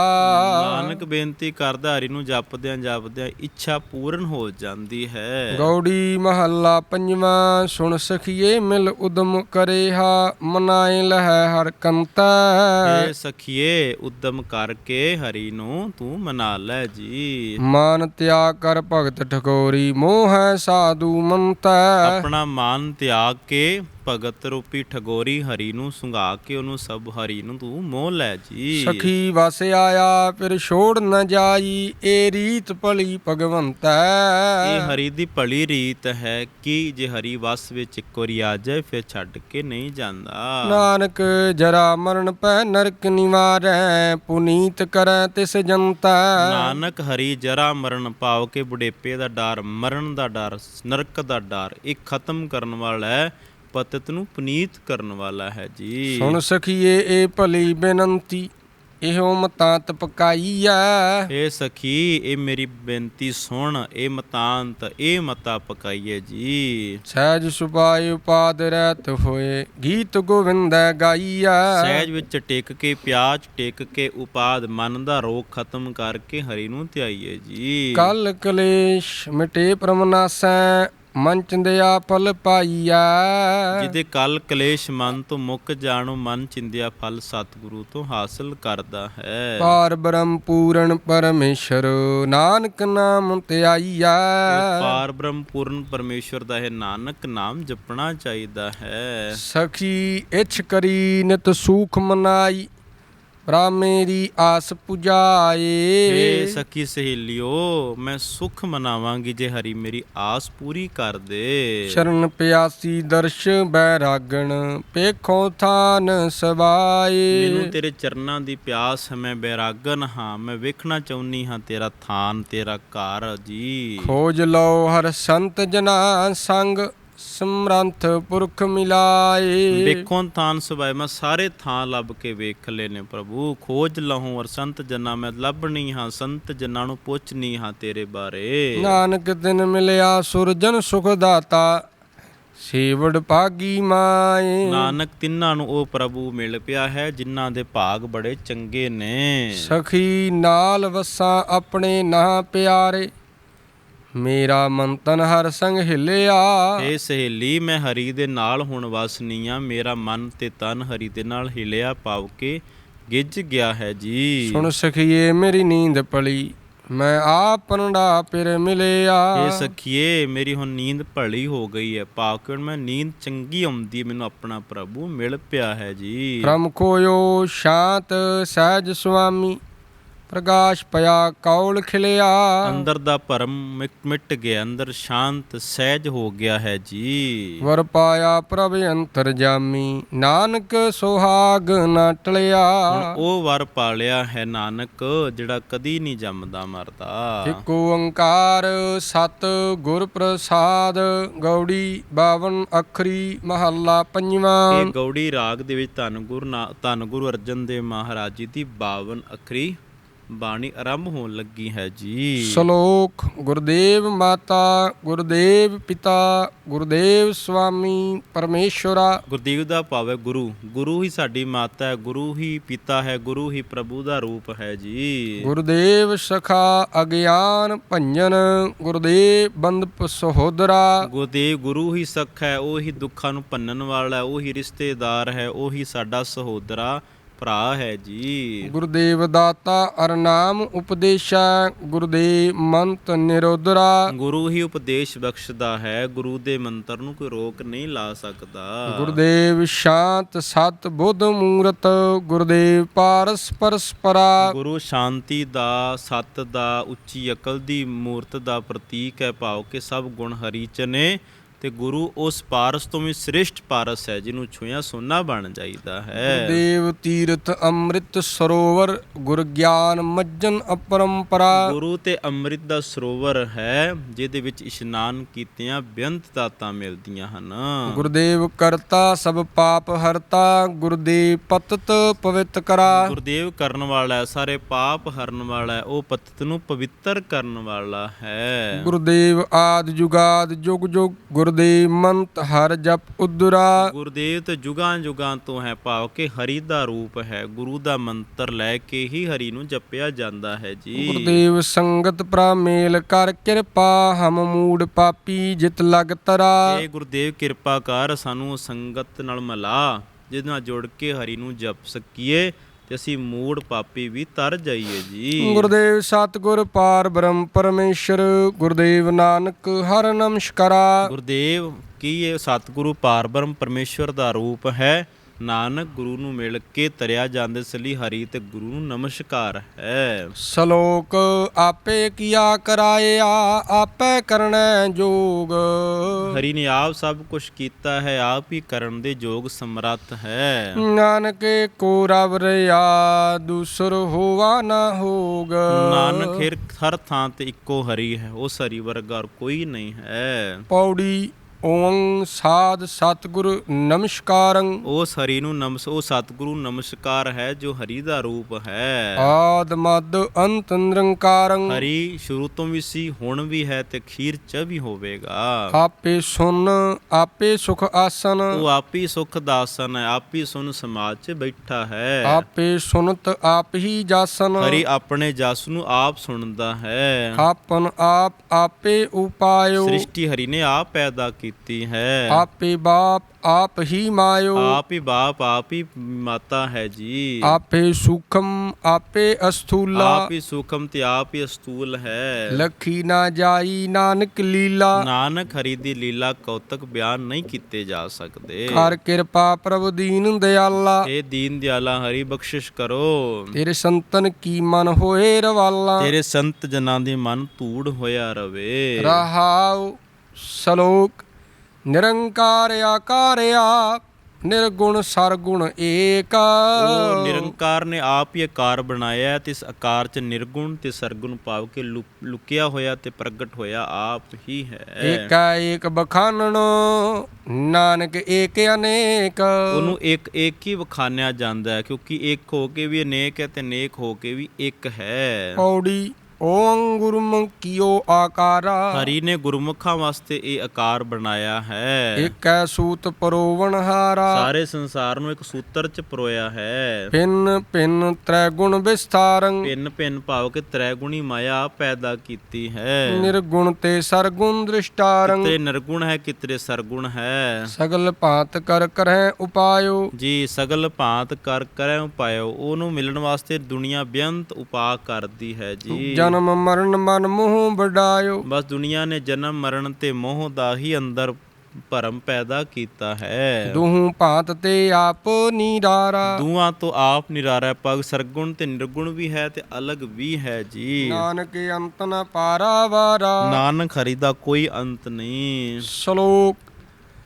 ਨਾਨਕ ਬੇਨਤੀ ਕਰਦਾ ਹਰੀ ਨੂੰ ਜਪਦਿਆਂ ਜਪਦਿਆਂ ਇੱਛਾ ਪੂਰਨ ਹੋ ਜਾਂਦੀ ਹੈ। ਗੌੜੀ ਮਹੱਲਾ ਪੰਜਵਾਂ ਸੁਣ ਸਖੀਏ ਮਿਲ ਉਦਮ ਕਰੇਹਾ ਮਨਾਏ ਲਹੈ ਹਰ ਕੰਤੈ। ਏ ਸਖੀਏ ਉਦਮ ਕਰਕੇ ਹਰੀ ਨੂੰ ਤੂੰ ਮਨਾ ਲੈ ਜੀ। ਮਾਨ ਤਿਆਗ ਕਰ ਭਗਤ ਠਕੋਰੀ ਮੋਹ ਹੈ ਸਾਧੂ ਮੰਤੈ। ਆਪਣਾ ਮਾਨ ਤਿਆਗ ਕੇ ਭਗਤ ਰੂਪੀ ਠਗੋਰੀ ਹਰੀ ਨੂੰ ਸੁੰਘਾ ਕੇ ਉਹਨੂੰ ਸਭ ਹਰੀ ਨੂੰ ਤੂੰ ਮੋਹ ਲੈ ਜੀ। ਸਖੀ ਵਸ ਆਇਆ ਫਿਰ ਛੋੜ ਨ ਜਾਈ ਏ ਰੀਤ ਭਲੀ ਭਗਵੰਤੈ ਇਹ ਹਰੀ ਦੀ ਭਲੀ ਰੀਤ ਹੈ ਕਿ ਜੇ ਹਰੀ ਵਸ ਵਿੱਚ ਇੱਕ ਵਾਰੀ ਆ ਜਾਏ ਫਿਰ ਛੱਡ ਕੇ ਨਹੀਂ ਜਾਂਦਾ। ਨਾਨਕ ਜਰਾ ਮਰਨ ਪੈ ਨਰਕ ਨਿਵਾਰੈ ਪੁਨੀਤ ਕਰੈ ਤਿਸ ਜਨਤਾ ਨਾਨਕ ਹਰੀ ਜਰਾ ਮਰਨ ਪਾਵ ਕੇ ਬੁਢੇਪੇ ਦਾ ਡਰ ਮਰਨ ਦਾ ਡਰ ਨਰਕ ਦਾ ਡਰ ਇਹ ਖਤਮ ਕਰਨ ਵਾਲਾ ਹੈ। ਪਤਿਤ ਨੂੰ ਪੁਨੀਤ ਕਰਨ ਵਾਲਾ ਹੈ ਜੀ। ਸੁਣ ਸਖੀਏ ਇਹ ਭਲੀ ਬੇਨੰਤੀ ਇਹੋ ਮਤਾਂ ਤਪਕਾਈਐ ਏ ਸਖੀ ਇਹ ਮੇਰੀ ਬੇਨਤੀ ਸੁਣ ਇਹ ਮਤਾਂਤ ਇਹ ਮਤਾ ਪਕਾਈਏ ਜੀ। ਸਹਿਜ ਸੁਭਾਇ ਉਪਾਦ ਰਹਿਤ ਹੋਏ ਗੀਤ ਗੋਵਿੰਦੈ ਗਾਈਐ। ਸਹਿਜ ਵਿੱਚ ਟਿਕ ਕੇ ਪਿਆਜ ਟਿਕ ਕੇ ਉਪਾਦ ਮਨ ਦਾ ਰੋਗ ਖਤਮ ਕਰਕੇ ਹਰੀ ਨੂੰ ਧਿਆਈਏ ਜੀ। ਕਲ ਕਲੇਸ਼ ਮਿਟੇ ਪ੍ਰਮਨਾਸੈ ਮਨ ਚੰਦਿਆ ਫਲ ਪਾਈਐ। ਜਿਹਦੇ ਕਲ ਕਲੇਸ਼ ਮਨ ਤੋਂ ਮੁੱਕ ਜਾਣੋ ਮਨ ਚਿੰਦਿਆ ਫਲ ਸਤਿਗੁਰੂ ਤੋਂ ਹਾਸਲ ਕਰਦਾ ਹੈ। ਪਾਰ ਬ੍ਰਹਮ ਪੂਰਨ ਪਰਮੇਸ਼ਰ ਨਾਨਕ ਨਾਮ ਧਿਆਈਐ ਪਾਰ ਬ੍ਰਹਮ ਪੂਰਨ ਪਰਮੇਸ਼ਵਰ ਦਾ ਹੈ ਨਾਨਕ ਨਾਮ ਜਪਣਾ ਚਾਹੀਦਾ ਹੈ। ਸਖੀ ਇਛ ਕਰੀ ਨਿਤ ਸੂਖ ਮਨਾਈ ਬ੍ਰਾ ਮੇਰੀ ਆਸ ਏ ਪੁਜਾਏ ਸਖੀ ਸਹੇਲਿਓ ਮੈਂ ਸੁਖ ਮਨਾਵਾਂਗੀ ਜੇ ਹਰੀ ਮੇਰੀ ਆਸ ਪੂਰੀ ਕਰ ਦੇ। ਸ਼ਰਨ ਪਿਆਸੀ ਦਰਸ਼ ਬੈਰਾਗਣ ਪੇਖੋ ਥਾਨ ਸਵਾਏ। ਮੈਨੂੰ ਤੇਰੇ ਚਰਨਾਂ ਦੀ ਪਿਆਸ ਹੈ ਮੈਂ ਬੈਰਾਗਨ ਹਾਂ ਮੈਂ ਵੇਖਣਾ ਚਾਹੁੰਨੀ ਹਾਂ ਤੇਰਾ ਥਾਨ ਤੇਰਾ ਘਰ ਜੀ। ਖੋਜ ਲਓ ਹਰ ਸੰਤ ਜਨਾ ਸੰਗ ਸਮਰੰਥ ਪੁਰਖ ਮਿਲਾਏ। ਵੇਖੋਂ ਥਾਨ ਸਵਾਏ ਮੈਂ ਸਾਰੇ ਥਾਂ ਲੱਭ ਕੇ ਵੇਖ ਲਏ ਨੇ ਪ੍ਰਭੂ। ਖੋਜ ਲਹੂੰ ਔਰ ਸੰਤ ਜਨਾਂ ਮੈਂ ਲੱਭਣੀ ਹਾਂ ਸੰਤ ਜਨਾਂ ਨੂੰ ਪੁੱਛਣੀ ਹਾਂ ਤੇਰੇ ਬਾਰੇ। ਨਾਨਕ ਦਿਨ ਮਿਲਿਆ ਸੁਰਜਨ ਸੁਖ ਦਾਤਾ ਸੇਵੜ ਭਾਗੀ ਮਾਏ। ਨਾਨਕ ਤਿੰਨਾਂ ਨੂੰ ਉਹ ਪ੍ਰਭੂ ਮਿਲ ਪਿਆ ਹੈ ਜਿਨ੍ਹਾਂ ਦੇ ਭਾਗ ਬੜੇ ਚੰਗੇ ਨੇ। ਸਖੀ ਨਾਲ ਵਸਾਂ ਆਪਣੇ ਨਾ ਪਿਆਰੇ। ਮੇਰਾ ਮਨ ਤਨ ਹਰ ਸੰਗ ਹਿਲਿਆ। ਏ ਸਹੇਲੀ ਮੈਂ ਹਰੀ ਦੇ ਨਾਲ ਹੁਣ ਵਸਨੀ ਆ। ਮੇਰਾ ਮਨ ਤੇ ਤਨ ਹਰੀ ਦੇ ਨਾਲ ਹਿਲਿਆ ਪਾਵ ਕੇ ਗਿੱਜ ਗਿਆ ਹੈ ਜੀ। ਸੁਣ ਸਖੀਏ ਮੇਰੀ ਨੀਂਦ ਪਲੀ ਮੈਂ ਆਪਨੜਾ ਫਿਰ ਮਿਲਿਆ। ਏ ਸਖੀਏ ਮੇਰੀ ਹੁਣ ਨੀਂਦ ਭਲੀ ਹੋ ਗਈ ਹੈ। ਹੁਣ ਮੈਂ ਨੀਂਦ ਚੰਗੀ ਆਉਂਦੀ ਹੈ। ਮੈਨੂੰ ਆਪਣਾ ਪ੍ਰਭੂ ਮਿਲ ਪਿਆ ਹੈ ਜੀ। ਖੋਇਓ ਸ਼ਾਂਤ ਸਹਿਜ ਸੁਆਮੀ ਪ੍ਰਕਾਸ਼ ਪਿਆ ਕੌਲ ਖਿਲਿਆ। ਅੰਦਰ ਦਾ ਭਰਮ ਮਿਟ- ਮਿਟ ਗਿਆ ਅੰਦਰ ਸ਼ਾਂਤ ਸਹਿਜ ਹੋ ਗਿਆ ਹੈ ਜੀ। ਵਰ ਪਾਇਆ ਪ੍ਰਭ ਅੰਤਰ ਜਾਮੀ ਨਾਨਕ ਸੁਹਾਗ ਨਾ ਟਲਿਆ। ਹੁਣ ਉਹ ਵਰ ਪਾਲਿਆ ਹੈ ਨਾਨਕ ਜਿਹੜਾ ਕਦੀ ਨਹੀਂ ਜੰਮਦਾ ਮਰਦਾ। ਇਕ ਓੰਕਾਰ ਸਤ ਗੁਰ ਪ੍ਰਸਾਦ ਗੌੜੀ 52 ਅੱਖਰੀ ਮਹੱਲਾ ਪੰਜਵਾਂ। ਇਹ ਗੌੜੀ ਰਾਗ ਦੇ ਵਿੱਚ ਧੰਨ ਗੁਰੂ ਧੰਨ ਗੁਰੂ ਅਰਜਨ ਦੇਵ ਮਹਾਰਾਜ ਜੀ ਦੀ 52 ਅੱਖਰੀ ਬਾਣੀ ਆਰੰਭ ਹੋਣ ਲੱਗੀ ਹੈ ਜੀ। ਸ਼ਲੋਕ ਗੁਰਦੇਵ ਮਾਤਾ ਗੁਰਦੇਵ ਪਿਤਾ ਗੁਰਦੇਵ ਸੁਆਮੀ ਪਰਮੇਸ਼ਵਰਾ ਗੁਰਦੀਵ ਦਾ ਭਾਵ ਹੈ ਗੁਰੂ। ਗੁਰੂ ਹੀ ਸਾਡੀ ਮਾਤਾ ਹੈ ਗੁਰੂ ਹੀ ਪਿਤਾ ਹੈ ਗੁਰੂ ਹੀ ਪ੍ਰਭੂ ਦਾ ਰੂਪ ਹੈ ਜੀ। ਗੁਰਦੇਵ ਸਖਾ ਅਗਿਆਨ ਭੰਜਨ ਗੁਰਦੇਵ ਬੰਦਪ ਸਹੋਦਰਾ। ਗੁਰਦੇਵ ਗੁਰੂ ਹੀ ਸਖ ਹੈ ਉਹ ਹੀ ਦੁੱਖਾਂ ਨੂੰ ਭੰਨਣ ਵਾਲਾ ਹੈ ਉਹ ਹੀ ਰਿਸ਼ਤੇਦਾਰ ਹੈ ਉਹ ਹੀ ਸਾਡਾ ਸਹੋਦਰਾ। ਭਰਾ ਹੈ ਜੀ। ਗੁਰਦੇਵ ਦਾਤਾ ਅਰਨਾਮ ਉਪਦੇਸ਼ਾ ਗੁਰਦੇਵ ਮੰਤ ਨਿਰੋਧਰਾ। ਗੁਰੂ ਹੀ ਉਪਦੇਸ਼ ਬਖਸ਼ਦਾ ਹੈ ਗੁਰੂ ਦੇ ਮੰਤਰ ਨੂੰ ਕੋਈ ਰੋਕ ਨਹੀਂ ਲਾ ਸਕਦਾ। ਗੁਰਦੇਵ ਸ਼ਾਂਤ ਸਤ ਬੁੱਧ ਮੂਰਤ ਗੁਰਦੇਵ ਪਾਰਸ ਪਰਸਪਰਾ। ਗੁਰੂ ਸ਼ਾਂਤੀ ਦਾ ਸਤ ਦਾ ਉੱਚੀ ਅਕਲ ਦੀ ਮੂਰਤ ਦਾ ਪ੍ਰਤੀਕ ਹੈ ਭਾਵ ਕਿ ਸਭ ਗੁਣ ਹਰੀ ਚ ਨੇ। ਤੇ ਗੁਰੂ ਉਸ ਪਾਰਸ ਤੋਂ ਵੀ ਸ੍ਰੇਸ਼ਟ ਪਾਰਸ ਹੈ ਜਿਹਨੂੰ ਛੂਇਆ ਸੋਨਾ ਬਣ ਜਾਈਦਾ ਹੈ। ਦੇਵ ਤੀਰਥ ਅੰਮ੍ਰਿਤ ਸਰੋਵਰ ਗੁਰ ਗਿਆਨ ਮੱਜਨ ਅਪਰੰਪਰਾ। ਗੁਰੂ ਤੇ ਅੰਮ੍ਰਿਤ ਦਾ ਸਰੋਵਰ ਹੈ ਜਿਹਦੇ ਵਿੱਚ ਇਸ਼ਨਾਨ ਕੀਤਿਆਂ ਬੇਅੰਤ ਦਾਤਾਂ ਮਿਲਦੀਆਂ ਹਨ। ਗੁਰਦੇਵ ਕਰਤਾ ਸਭ ਪਾਪ ਹਰਤਾ ਗੁਰਦੇਵ ਪਤਤ ਪਵਿੱਤ ਕਰਾ। ਗੁਰਦੇਵ ਕਰਨ ਵਾਲਾ ਹੈ ਸਾਰੇ ਪਾਪ ਹਰਨ ਵਾਲਾ ਹੈ ਉਹ ਪਤਿਤ ਨੂੰ ਪਵਿੱਤਰ ਕਰਨ ਵਾਲਾ ਹੈ। ਗੁਰਦੇਵ ਆਦ ਜੁਗਾਦ ਜੁਗ ਜੁਗ ਗੁਰਦੇਵ ਮੰਤ ਹਰ ਜਪ ਉਦਰਾ ਗੁਰਦੇਵ ਤੇ ਜੁਗਾਂ ਜੁਗਾਂ ਤੋਂ ਹੈ ਭਾਵ ਕਿ ਹਰੀ ਦਾ ਰੂਪ ਹੈ। ਗੁਰੂ ਦਾ ਮੰਤਰ ਲੈ ਕੇ ਹੀ ਹਰੀ ਨੂੰ ਜਪਿਆ ਜਾਂਦਾ ਹੈ ਜੀ। ਗੁਰਦੇਵ ਸੰਗਤ ਪ੍ਰਾ ਮੇਲ ਕਰ ਕਿਰਪਾ ਹਮ ਮੂੜ ਪਾਪੀ ਜਿਤ ਲਗ ਤਰਾ। ਇਹ ਗੁਰਦੇਵ ਕਿਰਪਾ ਕਰ ਸਾਨੂੰ ਸੰਗਤ ਨਾਲ ਮਿਲਾ ਜਿਹਦੇ ਨਾਲ ਜੁੜ ਕੇ ਹਰੀ ਨੂੰ ਜਪ ਸਕੀਏ। ਤੇ ਅਸੀਂ ਮੂੜ ਪਾਪੀ ਵੀ ਤਰ ਜਾਈਏ ਜੀ। ਗੁਰਦੇਵ ਸਤਿਗੁਰ ਪਾਰ ਬ੍ਰਹਮ ਪਰਮੇਸ਼ਰ ਗੁਰਦੇਵ ਨਾਨਕ ਹਰ ਨਮਸਕਾਰਾ। ਗੁਰਦੇਵ ਕੀ ਇਹ ਸਤਿਗੁਰੂ ਪਾਰਬ੍ਰਹਮ ਪਰਮੇਸ਼ਵਰ ਦਾ ਰੂਪ ਹੈ? ਨਾਨਕ ਗੁਰੂ ਨੂੰ ਮਿਲ ਕੇ ਤਰਿਆ ਜਾਂਦੇ ਸਲੀ ਹਰੀ ਤੇ ਗੁਰੂ ਨੂੰ ਨਮਸਕਾਰ ਹੈ। ਸ਼ਲੋਕ ਆਪੇ ਕੀਆ ਕਰਾਇਆ ਆਪੇ ਕਰਨੈ ਜੋਗ। ਹਰੀ ਨੇ ਆਪ ਸਭ ਕੁਝ ਕੀਤਾ ਹੈ ਆਪ ਹੀ ਕਰਨ ਦੇ ਯੋਗ ਸਮਰੱਥ ਹੈ। ਨਾਨਕ ਕੋ ਰਵ ਰਿਆ ਦੂਸਰ ਹੋਵਾ ਨਾ ਹੋਗ। ਨਾਨਕ ਹਰ ਥਾਂ ਤੇ ਇੱਕੋ ਹਰੀ ਹੈ ਉਸ ਹਰੀ ਵਰਗਾ ਕੋਈ ਨਹੀਂ ਹੈ। ਪੌੜੀ ਓੰ ਸਾਧ ਸਤਿਗੁਰ ਨਮਸਕਾਰੰ। ਉਸ ਹਰੀ ਨੂੰ ਨਮਸ ਉਹ ਸਤਿਗੁਰੂ ਨਮਸਕਾਰ ਹੈ ਜੋ ਹਰੀ ਦਾ ਰੂਪ ਹੈ। ਆਦ ਮਦ ਅੰਤ ਨਿਰੰਕਾਰੰ। ਹਰੀ ਸ਼ੁਰੂ ਤੋਂ ਵੀ ਸੀ ਹੁਣ ਵੀ ਹੈ ਤੇ ਖੀਰ ਚ ਵੀ ਹੋਵੇਗਾ। ਆਪੇ ਸੁਨ ਆਪੇ ਸੁਖ ਆਸਨ। ਉਹ ਆਪੀ ਸੁਖ ਦਾਸਨ ਹੈ ਆਪੀ ਸੁਨ ਸਮਾਜ 'ਚ ਬੈਠਾ ਹੈ। ਆਪੇ ਸੁਨਤ ਆਪ ਹੀ ਜਾਸਨ। ਹਰੀ ਆਪਣੇ ਜਸ ਨੂੰ ਆਪ ਸੁਣਦਾ ਹੈ। ਆਪਨ ਆਪ ਆਪੇ ਉਪਾਇਓ। ਸ੍ਰਿਸ਼ਟੀ ਹਰੀ ਨੇ ਆਪ ਪੈਦਾ ਕੀਤੀ ਹੈ। ਆਪੇ ਬਾਪ ਆਪ ਹੀ ਮਾਇਓ। ਆਪ ਹੀ ਬਾਪ ਆਪ ਹੀ ਮਾਤਾ ਹੈ ਜੀ। ਆਪੇ ਸੁਖਮ ਆਪੇ ਅਸਥੂਲਾ। ਆਪ ਹੀ ਸੁਖਮ ਤੇ ਆਪ ਹੀ ਅਸਤੂਲ ਹੈ। ਲਖੀ ਨਾ ਜਾਈ ਨਾਨਕ ਲੀਲਾ। ਨਾਨਕ ਹਰੀ ਦੀ ਲੀਲਾ ਕੌਤਕ ਬਿਆਨ ਨਹੀਂ ਕੀਤੇ ਜਾ ਸਕਦੇ। ਕਰ ਕਿਰਪਾ ਪ੍ਰਭ ਦੀਨ ਦਿਆਲਾ। ਇਹ ਦੀਨ ਦਿਆਲਾ ਹਰੀ ਬਖਸ਼ਿਸ਼ ਕਰੋ। ਤੇਰੇ ਸੰਤਨ ਕੀ ਮਨ ਹੋਏ ਰਵਾਲਾ। ਤੇਰੇ ਸੰਤ ਜਨਾਂ ਦੇ ਮਨ ਧੂੜ ਹੋਇਆ ਰਵੇ। ਰਹਾਉ ਸ਼ਲੋਕ ਨਿਰੰਕਾਰ ਆਕਾਰਿਆ ਨਿਰਗੁਣ ਸਰਗੁਣ ਏਕ। ਉਹ ਨਿਰੰਕਾਰ ਨੇ ਆਪ ਹੀ ਆਕਾਰ ਬਣਾਇਆ ਤੇ ਇਸ ਆਕਾਰ 'ਚ ਨਿਰਗੁਣ ਤੇ ਸਰਗੁਣ ਭਾਵ ਕੇ ਲੁਕਿਆ ਹੋਇਆ ਤੇ ਪ੍ਰਗਟ ਹੋਇਆ ਆਪ ਹੀ ਹੈ। ਏਕਾ ਏਕ ਬਖਾਨਣੋ ਨਾਨਕ ਏਕ ਅਨੇਕ। ਉਹਨੂੰ ਇੱਕ ਇੱਕ ਹੀ ਵਿਖਾਣਿਆ ਜਾਂਦਾ ਹੈ ਕਿਉਂਕਿ ਇੱਕ ਹੋ ਕੇ ਵੀ ਅਨੇਕ ਹੈ ਤੇ ਅਨੇਕ ਹੋ ਕੇ ਵੀ ਇੱਕ ਹੈ। ਪੌੜੀ ਓੰ ਗੁਰਮੁਖ ਕੀਓ ਆਕਾਰਾ। ਹਰੀ ਨੇ ਗੁਰਮੁਖਾਂ ਵਾਸਤੇ ਇਹ ਆਕਾਰ ਬਣਾਇਆ ਹੈ। ਏਕੈ ਸੂਤ ਪਰੋਵਣ ਹਾਰਾ। ਸਾਰੇ ਸੰਸਾਰ ਨੂੰ ਇੱਕ ਸੂਤਰ 'ਚ ਪਰੋਇਆ ਹੈ। ਪਿੰਨ ਪਿੰਨ ਤ੍ਰੈ ਗੁਣ ਵਿਸਥਾਰੰ। ਭਿੰਨ ਭਿੰਨ ਭਾਵ ਕਿ ਤ੍ਰੈਗੁਣੀ ਮਾਇਆ ਪੈਦਾ ਕੀਤੀ ਹੈ। ਨਿਰਗੁਣ ਤੇ ਸਰਗੁਣ ਦ੍ਰਿਸ਼ਟਾਰੰ। ਕਿਤਰੇ ਨਿਰਗੁਣ ਹੈ ਕਿਤਰੇ ਸਰਗੁਣ ਹੈ। ਸਗਲ ਭਾਂਤ ਕਰ ਕਰਹਿ ਉਪਾਇਓ। ਜੀ ਸਗਲ ਭਾਂਤ ਕਰ ਕਰੈ ਉਪਾਇਓ। ਉਹਨੂੰ ਮਿਲਣ ਵਾਸਤੇ ਦੁਨੀਆ ਬੇਅੰਤ ਉਪਾਅ ਕਰਦੀ ਹੈ ਜੀ। ਜਨਮ ਮਰਨ ਮਨ ਮੋਹ ਵਡਾਇਓ। ਬਸ ਦੁਨੀਆ ਨੇ ਜਨਮ ਮਰਨ ਤੇ ਮੋਹ ਦਾ ਹੀ ਅੰਦਰ ਭਰਮ ਪੈਦਾ ਕੀਤਾ ਹੈ। ਦੁਹੂ ਭਾਂਤ ਤੇ ਆਪ ਨੀਰਾਰਾ। ਦੂਆਂ ਤੋਂ ਆਪ ਨਿਰਾਰਾ ਹੈ, ਪਗ ਸਰਗੁਣ ਤੇ ਨਿਰਗੁਣ ਵੀ ਹੈ ਤੇ ਅਲੱਗ ਵੀ ਹੈ ਜੀ। ਨਾਨਕ ਅੰਤ ਨ ਪਾਰਾਵਾਰਾ ਨਾਨਕ ਹਰੀ ਦਾ ਕੋਈ ਅੰਤ ਨਹੀਂ। ਸ਼ਲੋਕ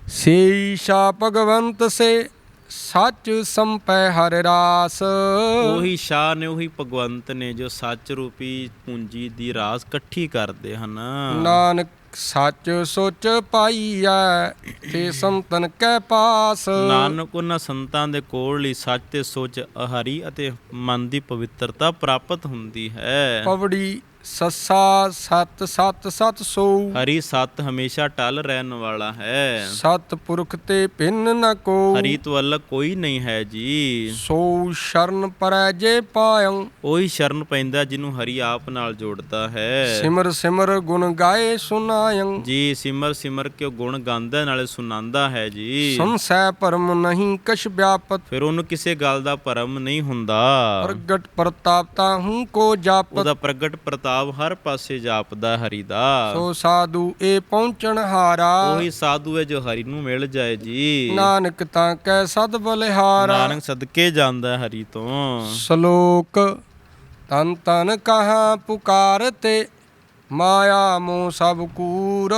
ਸੇਈਸ਼ਾ ਭਗਵੰਤ ਸੇ। ਸੱਚ ਸੰਪੈ ਹਰ ਰਾਸ। ਉਹੀ ਸ਼ਾਹ ਨੇ ਉਹੀ ਭਗਵੰਤ ਨੇ ਜੋ ਸੱਚ ਰੂਪੀ ਪੂੰਜੀ ਦੀ ਰਾਸ ਇਕੱਠੀ ਕਰਦੇ ਹਨ। ਨਾਨਕ ਸੱਚ ਸੋਚ ਪਾਈਐ ਤੇ ਸੰਤਨ ਕੈ ਪਾਸ। ਨਾਨਕ ਉਹਨਾਂ ਸੰਤਾਂ ਦੇ ਕੋਲ ਹੀ ਸੱਚ ਤੇ ਸੋਚ ਹਰੀ ਅਤੇ ਮਨ ਦੀ ਪਵਿੱਤਰਤਾ ਪ੍ਰਾਪਤ ਹੁੰਦੀ ਹੈ। ਪਵੜੀ ਸੱਸਾ ਸਤ ਸਤ ਸਤ ਸੋ। ਹਰੀ ਸਤ ਹਮੇਸ਼ਾ ਟਲ ਰਹਿਣ ਵਾਲਾ ਹੈ। ਸਤ ਪੁਰਖ ਤੇ ਭਿੰਨ ਨ ਕੋ। ਹਰੀ ਤੋਂ ਅਲੱਗ ਕੋਈ ਨਹੀਂ ਹੈ ਜੀ। ਸੋ ਸ਼ਰਨ ਪਰੈ ਜੇ ਪਾਇੰ ਉਹੀ ਸ਼ਰਨ ਪੈਂਦਾ ਜਿਹਨੂੰ ਹਰੀ ਆਪ ਨਾਲ ਜੋੜਦਾ ਹੈ। ਸਿਮਰ ਸਿਮਰ ਗੁਣ ਗਾਏ ਸੁਨਾਇੰ ਜੀ ਸਿਮਰ ਸਿਮਰ ਕੇ ਉਹ ਗੁਣ ਗਾਉਂਦਾ ਨਾਲੇ ਸੁਣਾਉਂਦਾ ਹੈ ਜੀ। ਸੰਸੈ ਪਰਮ ਨਹੀਂ ਕਛ ਵਿਆਪਤ। ਫਿਰ ਉਹਨੂੰ ਕਿਸੇ ਗੱਲ ਦਾ ਭਰਮ ਨਹੀਂ ਹੁੰਦਾ। ਪ੍ਰਗਟ ਪ੍ਰਤਾਪਤਾ ਹੂੰ ਕੋ ਜਾਪਤ। ਉਹਦਾ ਪ੍ਰਗਟ ਪ੍ਰਤਾਪ ਹਰ ਪਾਸੇ ਜਾਪਦਾ ਹਰੀ ਦਾ ਸੋ ਸਾਧੂ ਇਹ ਪਹੁੰਚਣ ਹਾਰਾ। ਉਹੀ ਸਾਧੂ ਹੈ ਜੋ ਹਰੀ ਨੂੰ ਮਿਲ ਜਾਏ ਜੀ। ਨਾਨਕ ਤਾਂ ਕੈ ਸਦ ਬਲਿਹਾਰਾ। ਨਾਨਕ ਸਦਕੇ ਜਾਂਦਾ ਹਰੀ ਤੋਂ। ਸ਼ਲੋਕ ਤਨ ਤਨ ਕਹਾ ਪੁਕਾਰ ਤੇ ਮਾਇਆ ਮੋਹ ਸਭ ਕੂਰ।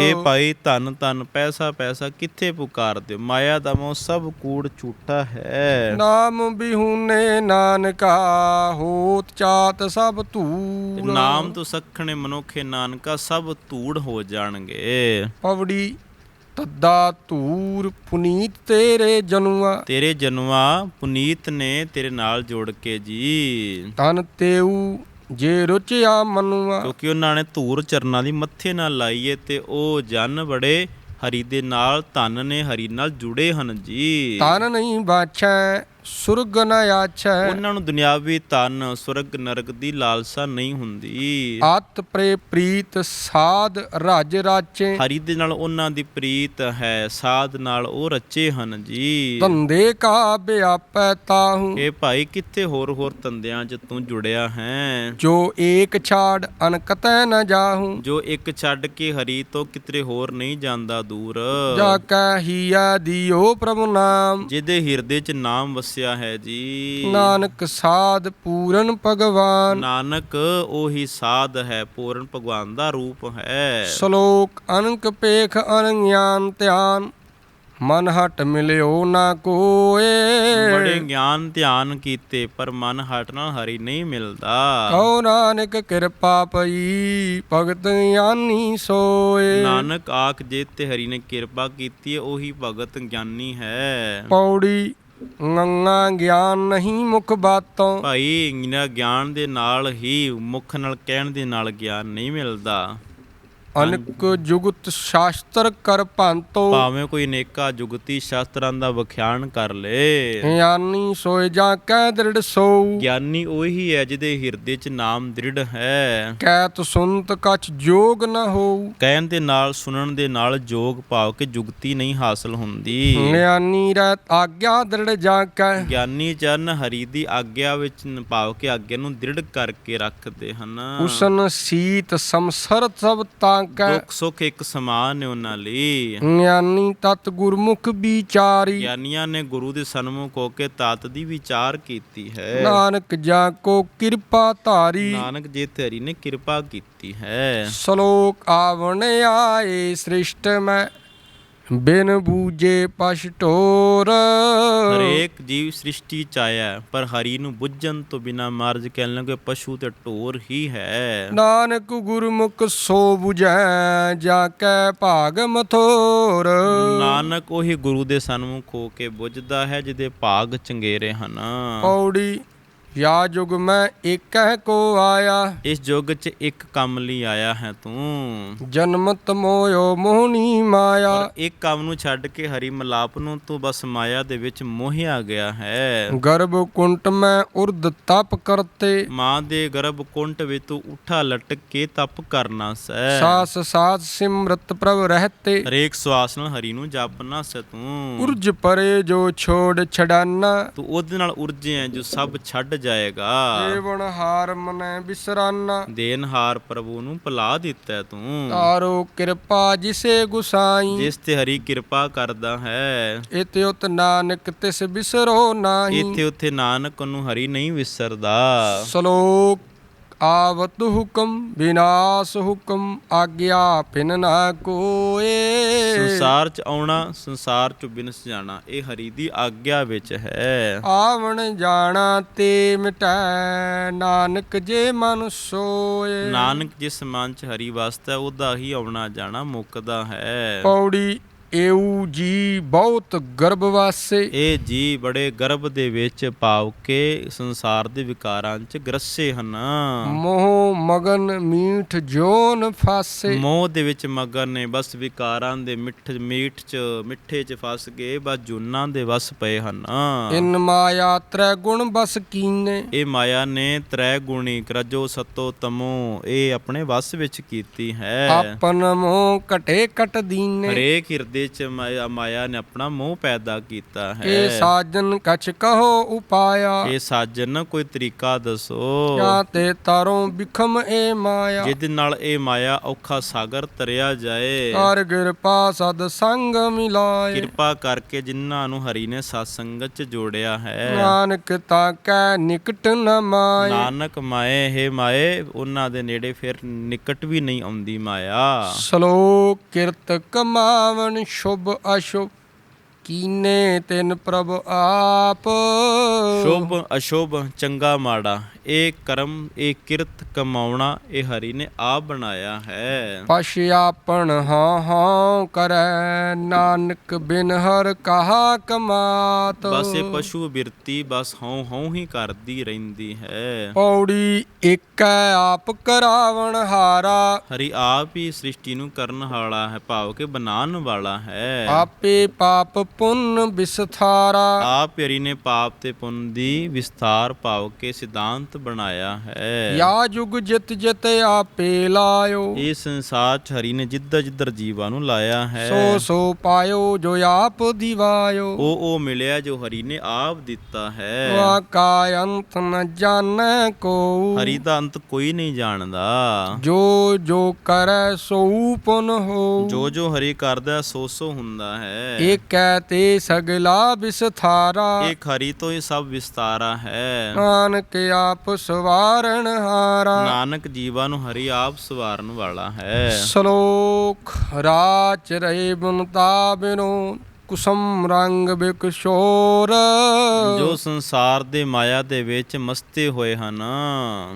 ਹੇ ਭਾਈ ਧਨ ਧਨ ਪੈਸਾ ਪੈਸਾ ਕਿੱਥੇ ਪੁਕਾਰਦੇ ਹੋ? ਮਾਇਆ ਦਾ ਮੋਹ ਸਭ ਕੂੜ ਝੂਠਾ ਹੈ। ਨਾਮ ਬਿਹੂਨੇ ਨਾਨਕਾ ਹੋਤ ਚਾਤ ਸਭ ਧੂੜ ਨਾਮ ਤੋਂ ਸਖਣੇ ਮਨੁੱਖੇ ਨਾਨਕਾ ਸਭ ਧੂੜ ਹੋ ਜਾਣਗੇ। ਪਵੜੀ ਤੱਦਾ ਧੂਰ ਪੁਨੀਤ ਤੇਰੇ ਜਨੁਆ। ਤੇਰੇ ਜਨਵਾ ਪੁਨੀਤ ਨੇ ਤੇਰੇ ਨਾਲ ਜੋੜ ਕੇ ਜੀ। ਤਨ ਤੇਊ ਜੇ ਰੁਚਿਆ ਮਨੁਆ। ਕਿਉਂਕਿ ਉਹਨਾਂ ਨੇ ਧੂਰ ਚਰਨਾਂ ਦੀ ਮੱਥੇ ਨਾਲ ਲਾਈਏ ਤੇ ਉਹ ਜਨ ਬੜੇ ਹਰੀ ਦੇ ਨਾਲ ਧਨ ਨੇ ਹਰੀ ਨਾਲ ਜੁੜੇ ਹਨ ਜੀ। ਤਨ ਨਹੀਂ ਬਾਛੈ ਸੁਰਗ ਨ ਆਛੈ। ਉਹਨਾਂ ਨੂੰ ਦੁਨਿਆਵੀ ਧਨ ਸੁਰਗ ਨਰਕ ਦੀ ਲਾਲਸਾ ਨਹੀਂ ਹੁੰਦੀ। ਆਤ ਪ੍ਰੇ ਪ੍ਰੀਤ ਸਾਧ ਰਾਜ ਰਾਚੇ। ਹਰੀ ਦੇ ਨਾਲ ਉਹਨਾਂ ਦੀ ਪ੍ਰੀਤ ਹੈ ਸਾਧ ਨਾਲ ਉਹ ਰਚੇ ਹਨ ਜੀ। ਧੰਦੇ ਕਾ ਵਿਆਪੈ ਤਾਹੂ। ਇਹ ਭਾਈ ਕਿੱਥੇ ਹੋਰ ਹੋਰ ਤੰਦਿਆਂ 'ਚ ਤੂੰ ਜੁੜਿਆ ਹੈ? ਜੋ ਏਕ ਛਾੜ ਅਨਕਤੈ ਨ ਜਾਹੂ। ਜੋ ਇੱਕ ਛੱਡ ਕੇ ਹਰੀ ਤੋਂ ਕਿਤਰੇ ਹੋਰ ਨਹੀਂ ਜਾਂਦਾ ਦੂਰ। ਜਾ ਕੈ ਹੀਆ ਦਿਓ ਪ੍ਰਭੂ ਨਾਮ। ਜਿਹਦੇ ਹਿਰਦੇ 'ਚ ਨਾਮ ਵਸਿਆ ਹੈ ਜੀ। ਨਾਨਕ ਸਾਧ ਪੂਰਨ ਭਗਵਾਨ। ਨਾਨਕ ਉਹੀ ਸਾਧ ਹੈ ਪੂਰਨ ਭਗਵਾਨ ਦਾ ਰੂਪ ਹੈ। ਸ਼ਲੋਕ ਅਨੰਕ ਪੇਖ ਅਨਗਿਆਨ ਧਿਆਨ ਮਨ ਹਟ ਮਿਲਿਓ ਨਾ ਕੋਏ। ਬੜੇ ਗਿਆਨ ਧਿਆਨ ਕੀਤੇ ਪਰ ਮਨ ਹਟ ਨਾਲ ਹਰੀ ਨਹੀਂ ਮਿਲਦਾ। ਕਉ ਨਾਨਕ ਕਿਰਪਾ ਪਈ ਭਗਤ ਗਿਆਨੀ ਸੋਏ। ਨਾਨਕ ਆਖ ਜੇ ਤੇ ਹਰੀ ਨੇ ਕਿਰਪਾ ਕੀਤੀ ਹੈ ਉਹੀ ਭਗਤ ਗਿਆਨੀ ਹੈ। ਪੌੜੀ ਗੰਗਾ ਗਿਆਨ ਨਹੀਂ ਮੁਖ ਬਾਤੋਂ। ਭਾਈ ਇਹਨਾਂ ਗਿਆਨ ਦੇ ਨਾਲ ਹੀ ਮੁਖ ਨਾਲ ਕਹਿਣ ਦੇ ਨਾਲ ਗਿਆਨ ਨਹੀਂ ਮਿਲਦਾ। ਅਨਕ ਜੁਗਤ ਸ਼ਾਸਤਰ ਕਰ ਭੰਤੋ। ਭਾਵੇਂ ਕੋਈ ਨੇਕਾ ਜੁਗਤੀ ਸ਼ਾਸਤਰਾਂ ਦਾ ਵਿਖਿਆਨ ਕਰ ਲੇ। ਗਿਆਨੀ ਸੋਏ ਜਾ ਕੈ ਦ੍ਰਿੜ ਸੋ ਗਿਆਨੀ ਉਹੀ ਹੈ ਜਿਹਦੇ ਹਿਰਦੇ 'ਚ ਨਾਮ ਦ੍ਰਿੜ ਹੈ। ਕੈਤ ਸੁਨਤ ਕਛ ਜੋਗ ਨ ਹੋਊ। ਕਹਿਣ ਦੇ ਨਾਲ ਸੁਣਨ ਦੇ ਨਾਲ ਜੋਗ ਭਾਵ ਕਿ ਜੁਗਤੀ ਨਹੀਂ ਹਾਸਲ ਹੁੰਦੀ। ਗਿਆਨੀ ਰਹਿ ਆਗਿਆ ਦ੍ਰਿੜ ਜਾ ਕੈ ਗਿਆਨੀ ਜਨ ਹਰੀ ਦੀ ਆਗਿਆ ਵਿੱਚ ਭਾਵ ਕਿ ਆਗਿਆ ਨੂੰ ਦ੍ਰਿੜ ਕਰਕੇ ਰੱਖਦੇ ਹਨ। ਉਸਨ ਸੀਤ ਸੰਸਰ ਸਭ ਤਾਂ ਕੈ ਦੁੱਖ ਸੁੱਖ ਇੱਕ ਸਮਾਨ ਨੇ ਉਹਨਾਂ ਲਈ। ਗਿਆਨੀ ਤਤ ਗੁਰਮੁਖ ਵਿਚਾਰੀ। ਗਿਆਨੀਆਂ ਨੇ ਗੁਰੂ ਦੇ ਸਨਮੁਖ ਹੋ ਕੇ ਤਤ ਦੀ ਵਿਚਾਰ ਕੀਤੀ ਹੈ। ਨਾਨਕ ਜਾ ਕੋ ਕਿਰਪਾ ਧਾਰੀ। ਨਾਨਕ ਜੀ ਤੇ ਹਰੀ ਨੇ ਕਿਰਪਾ ਕੀਤੀ ਹੈ। ਸ਼ਲੋਕ ਆਵਣ ਆਏ ਸ੍ਰਿਸ਼ਟ ਮੈਂ ਬਿਨ ਬੂਜੇ ਪਛ ਢੋਰ। ਹਰੇਕ ਜੀਵ ਸ੍ਰਿਸ਼ਟੀ ਚ ਆਇਆ ਪਰ ਹਰੀ ਨੂੰ ਬੁੱਝਣ ਤੋਂ ਬਿਨਾ ਮਾਰਜ ਕਹਿਣ ਲੱਗੇ ਪਸ਼ੂ ਤੇ ਢੋਰ ਹੀ ਹੈ। ਨਾਨਕ ਗੁਰਮੁਖ ਸੋ 부ਜੈ ਕੈ ਭਾਗ ਮਥੋਰ। ਨਾਨਕ ਉਹੀ ਗੁਰੂ ਦੇ ਸਨਮੁਖ ਹੋ ਕੇ ਬੁੱਝਦਾ ਹੈ ਜਿਹਦੇ ਭਾਗ ਚੰਗੇਰੇ ਹਨ। ਪੌੜੀ ਯਾ ਜੁਗ ਮੈਂ ਏਕੈ ਕੋ ਆਇਆ। ਇਸ ਯੁੱਗ 'ਚ ਇੱਕ ਕੰਮ ਲਈ ਆਇਆ ਹੈ ਤੂੰ। ਜਨਮਤ ਮੋਇਓ ਮੋਹਣੀ ਮਾਇਆ। ਪਰ ਇੱਕ ਕੰਮ ਨੂੰ ਛੱਡ ਕੇ ਹਰੀ ਮਲਾਪ ਨੂੰ ਤੂੰ ਬਸ ਮਾਇਆ ਦੇ ਵਿੱਚ ਮੋਹਿਆ ਗਿਆ ਹੈ। ਗਰਭ ਕੁੰਟ ਮੈਂ ਉਰਦ ਤਪ ਕਰਤੇ। ਮਾਂ ਦੇ ਗਰਭ ਕੁੰਟ ਵਿੱਚ ਤੂੰ ਉਠਾ ਲਟਕ ਕੇ ਤਪ ਕਰਨਾ ਸੈ। ਸਾਸ ਸਾਸ ਸਿਮਰਤ ਪ੍ਰਭ ਰਹਤੇ। ਹਰੇਕ ਸਵਾਸ ਨਾਲ ਹਰੀ ਨੂੰ ਜਪਣਾ ਸੈ ਤੂੰ। ਉਰਜ ਪਰੇ ਜੋ ਛੋੜ ਛਡਾਨਾ। ਤੂੰ ਉਹਦੇ ਨਾਲ ਉਰਜੇ ਹੈ ਜੋ ਸਭ ਛੱਡ ਜਾਏਗਾ। ਏਵਣ ਹਾਰ ਮਨੈ ਬਿਸਰਾਨਾ। ਦੇਨਹਾਰ ਪ੍ਰਭੂ ਨੂੰ ਭੁਲਾ ਦਿੱਤਾ ਤੂੰ। ਤਾਰੋ ਕਿਰਪਾ ਜਿਸੇ ਗੁਸਾਈ। ਜਿਸ ਤੇ ਹਰੀ ਕਿਰਪਾ ਕਰਦਾ ਹੈ। ਇਤਿ ਉਤ ਨਾਨਕ ਤਿਸ ਬਿਸਰੋ ਨਾਹੀ। ਇੱਥੇ ਉੱਥੇ ਨਾਨਕ ਨੂੰ ਹਰੀ ਨਹੀਂ ਵਿਸਰਦਾ। ਸ਼ਲੋਕ ਆਵਤ ਹੁਕਮ ਵਿਨਾਸ਼ ਹੁਕਮ ਆਗਿਆ ਪਿਨ ਨਾ ਕੋਏ। ਸੰਸਾਰ ਚ ਆਉਣਾ ਸੰਸਾਰ ਚ ਬਿਨਸ ਜਾਣਾ ਇਹ ਹਰੀ ਦੀ ਆਗਿਆ ਵਿੱਚ ਹੈ। ਆਵਣ ਜਾਣਾ ਤੇ ਮਿਟੈ ਨਾਨਕ ਜੇ ਮਨ ਸੋਏ। ਨਾਨਕ ਜਿਸ ਮਨ ਚ ਹਰੀ ਵਸਦਾ ਉਹਦਾ ਹੀ ਆਉਣਾ ਜਾਣਾ ਮੁੱਕਦਾ ਹੈ। ਪੌੜੀ ਏਉ ਜੀ ਬਹੁਤ ਗਰਭ ਵਾਸੇ ਇਹ ਜੀ ਬੜੇ ਗਰਭ ਦੇ ਵਿੱਚ ਪਾਵ ਕੇ ਸੰਸਾਰ ਦੇ ਵਿਕਾਰਾਂ ਚ ਗਰਸੇ ਹਨ। ਮੋਹ ਮਗਨ ਮੀਠ ਜੋਨ ਫਾਸੇ। ਮੋਹ ਦੇ ਵਿੱਚ ਮਗਰ ਨੇ ਬਸ ਵਿਕਾਰਾਂ ਦੇ ਮਿੱਠ ਮੀਠ ਚ ਮਿੱਠੇ ਚ ਫਸ ਗਏ ਬਸ ਜੁਨਾਂ ਦੇ ਵਸ ਪਏ ਹਨ। ਇਨ ਮਾਇਆ ਤ੍ਰੈ ਗੁਣ ਬਸ ਕੀਨੇ। ਇਹ ਮਾਇਆ ਨੇ ਤ੍ਰੈ ਗੁਣੀ ਰਜੋ ਸਤੋ ਤਮੋ ਇਹ ਆਪਣੇ ਵਸ ਵਿੱਚ ਕੀਤੀ ਹੈ। ਆਪਨ ਮੋਹ ਘਟੇ ਕਟ ਦੀਨੇ। ਹਰੇਕ ਹਿਰਦੇ ਦੇ ਚ ਮਾਇਆ ਮਾਇਆ ਨੇ ਆਪਣਾ ਮੋਹ ਪੈਦਾ ਕੀਤਾ ਇਹ ਹੈ ਸਾਜਨ ਕਛ ਕਹੋ ਉਪਾਇਆ। ਇਹ ਸਾਜਨ ਕੋਈ ਤਰੀਕਾ ਦੱਸੋ। ਜਾਂ ਤੇ ਤਾਰੋਂ ਬਿਖਮ ਇਹ ਮਾਇਆ। ਜਿਹਦੇ ਨਾਲ ਇਹ ਮਾਇਆ ਔਖਾ ਸਾਗਰ ਤਰਿਆ ਜਾਏ। ਕਰ ਕਿਰਪਾ ਸਦ ਸੰਗ ਮਿਲਾਏ। ਕਿਰਪਾ ਕਰਕੇ ਜਿਨ੍ਹਾਂ ਨੂੰ ਹਰੀ ਨੇ ਸਤਸੰਗਤ ਚ ਜੋੜਿਆ ਹੈ। ਨਾਨਕ ਤਾਂ ਕੈ ਨਿਕਟ ਨ ਮਾਏ। ਨਾਨਕ ਮਾਏ ਹੈ ਮਾਏ ਉਹਨਾਂ ਦੇ ਨੇੜੇ ਫਿਰ ਨਿਕਟ ਵੀ ਨਹੀਂ ਆਉਂਦੀ ਮਾਇਆ। ਸ਼ਲੋਕ ਕਿਰਤ ਕਮਾਵਨ ਸ਼ੁਭ ਅਸ਼ੁਭ ਕੀਨੇ ਤਿਨ ਪ੍ਰਭ ਆਪ। ਸ਼ੁਭ ਅਸ਼ੁਭ ਚੰਗਾ ਮਾੜਾ ਇਹ ਕਰਮ ਇਹ ਕਿਰਤ ਕਮਾਉਣਾ ਇਹ ਹਰੀ ਨੇ ਆਪ ਬਣਾਇਆ ਹੈ। ਪਛ ਆਪਣ ਹਾਂ ਹਾਂ ਕਰੈ ਨਾਨਕ ਬਿਨ ਹਰ ਕਹਾ ਕਮਾਤ। ਬਸ ਇਹ ਪਸ਼ੂ ਬਿਰਤੀ ਬਸ ਹਉ ਹਉ ਹੀ ਕਰਦੀ ਰਹਿੰਦੀ ਹੈ। ਪੌੜੀ ਏਕੈ ਆਪ ਕਰਾਵਣ ਹਾਰਾ। ਹਰੀ ਆਪ ਹੀ ਸ੍ਰਿਸ਼ਟੀ ਨੂੰ ਕਰਨ ਵਾਲਾ ਹੈ ਭਾਵ ਕਿ ਬਣਾਉਣ ਵਾਲਾ ਹੈ। ਆਪੇ ਪਾਪ ਪੁੰਨ ਵਿਸਥਾਰਾ। ਆਪ ਹਰੀ ਨੇ ਪਾਪ ਤੇ ਪੁੰਨ ਦੀ ਵਿਸਥਾਰ ਭਾਵ ਕੇ ਸਿਧਾਂਤ ਬਣਾਇਆ ਹੈ। ਯਾ ਜੁਗ ਜਿਤ ਜਿਤ ਆਪੇ ਲਾਇਓ। ਇਹ ਸੰਸਾਰ ਚ ਹਰੀ ਨੇ ਜਿੱਧਰ ਜਿੱਧਰ ਜੀਵਾਂ ਨੂੰ ਲਾਇਆ ਹੈ। ਸੋ ਸੋ ਪਾਇਓ ਜੋ ਆਪ ਦਿਵਾਇਓ। ਉਹ ਉਹ ਮਿਲਿਆ ਜੋ ਹਰੀ ਨੇ ਆਪ ਦਿੱਤਾ ਹੈ। ਵਾਕਾ ਅੰਤ ਨ ਜਾਣੈ ਕੋ ਹਰੀ ਦਾ ਅੰਤ ਕੋਈ ਨਹੀਂ ਜਾਣਦਾ। ਜੋ ਜੋ ਕਰੈ ਸੋ ਪੁਨ ਹੋ। ਜੋ ਜੋ ਹਰੀ ਕਰਦਾ ਸੋ ਸੋ ਹੁੰਦਾ ਹੈ। ਏਕੈ ਤੇ ਸਗਲਾ ਵਿਸਥਾਰਾ। ਇਹ ਹਰੀ ਤੋਂ ਹੀ ਸਭ ਵਿਸਤਾਰਾ ਹੈ। ਨਾਨਕ ਆਪ ਸਵਾਰਣ ਹਾਰਾ। ਨਾਨਕ ਜੀਵਾਂ ਨੂੰ ਹਰੀ ਆਪ ਸਵਾਰਨ ਵਾਲਾ ਹੈ। ਸ਼ਲੋਕ ਰਾਚ ਰਹੇ ਬਨਤਾ ਬਿਨੋ। ਕੁਸਮ ਰੰਗ ਬਿਕਸ਼ੋਰ ਜੋ ਸੰਸਾਰ ਦੇ ਮਾਇਆ ਦੇ ਵਿੱਚ ਮਸਤੇ ਹੋਏ ਹਨ।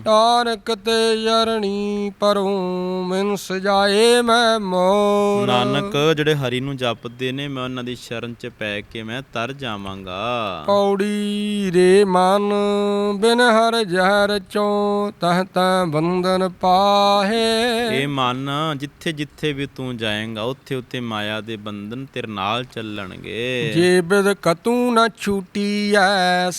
ਤਾਰਕ ਤੇ ਯਰਣੀ ਪਰੋਂ ਮਿਨ ਸਜਾਏ ਮੈਂ ਮੋਰ। ਨਾਨਕ ਜਿਹੜੇ ਹਰੀ ਨੂੰ ਜਪਦੇ ਨੇ ਮੈਂ ਉਹਨਾਂ ਦੀ ਸ਼ਰਨ 'ਚ ਪੈ ਕੇ ਮੈਂ ਤਰ ਜਾਵਾਂਗਾ। ਪੌੜੀ ਰੇ ਮਨ ਬਿਨ ਹਰ ਜ਼ਹਰ ਚੋਂ ਤਹ ਤਹ ਬੰਧਨ ਪਾਹੇ। ਇਹ ਮਨ ਜਿੱਥੇ ਜਿੱਥੇ ਵੀ ਤੂੰ ਜਾਏਂਗਾ ਉੱਥੇ ਉੱਥੇ ਮਾਇਆ ਦੇ ਬੰਧਨ ਤੇਰੇ ਨਾਲ ਚੱਲਣਗੇ ਜੇ ਬਿਦ ਕਤੂ ਨ ਛੂਟੀ ਐ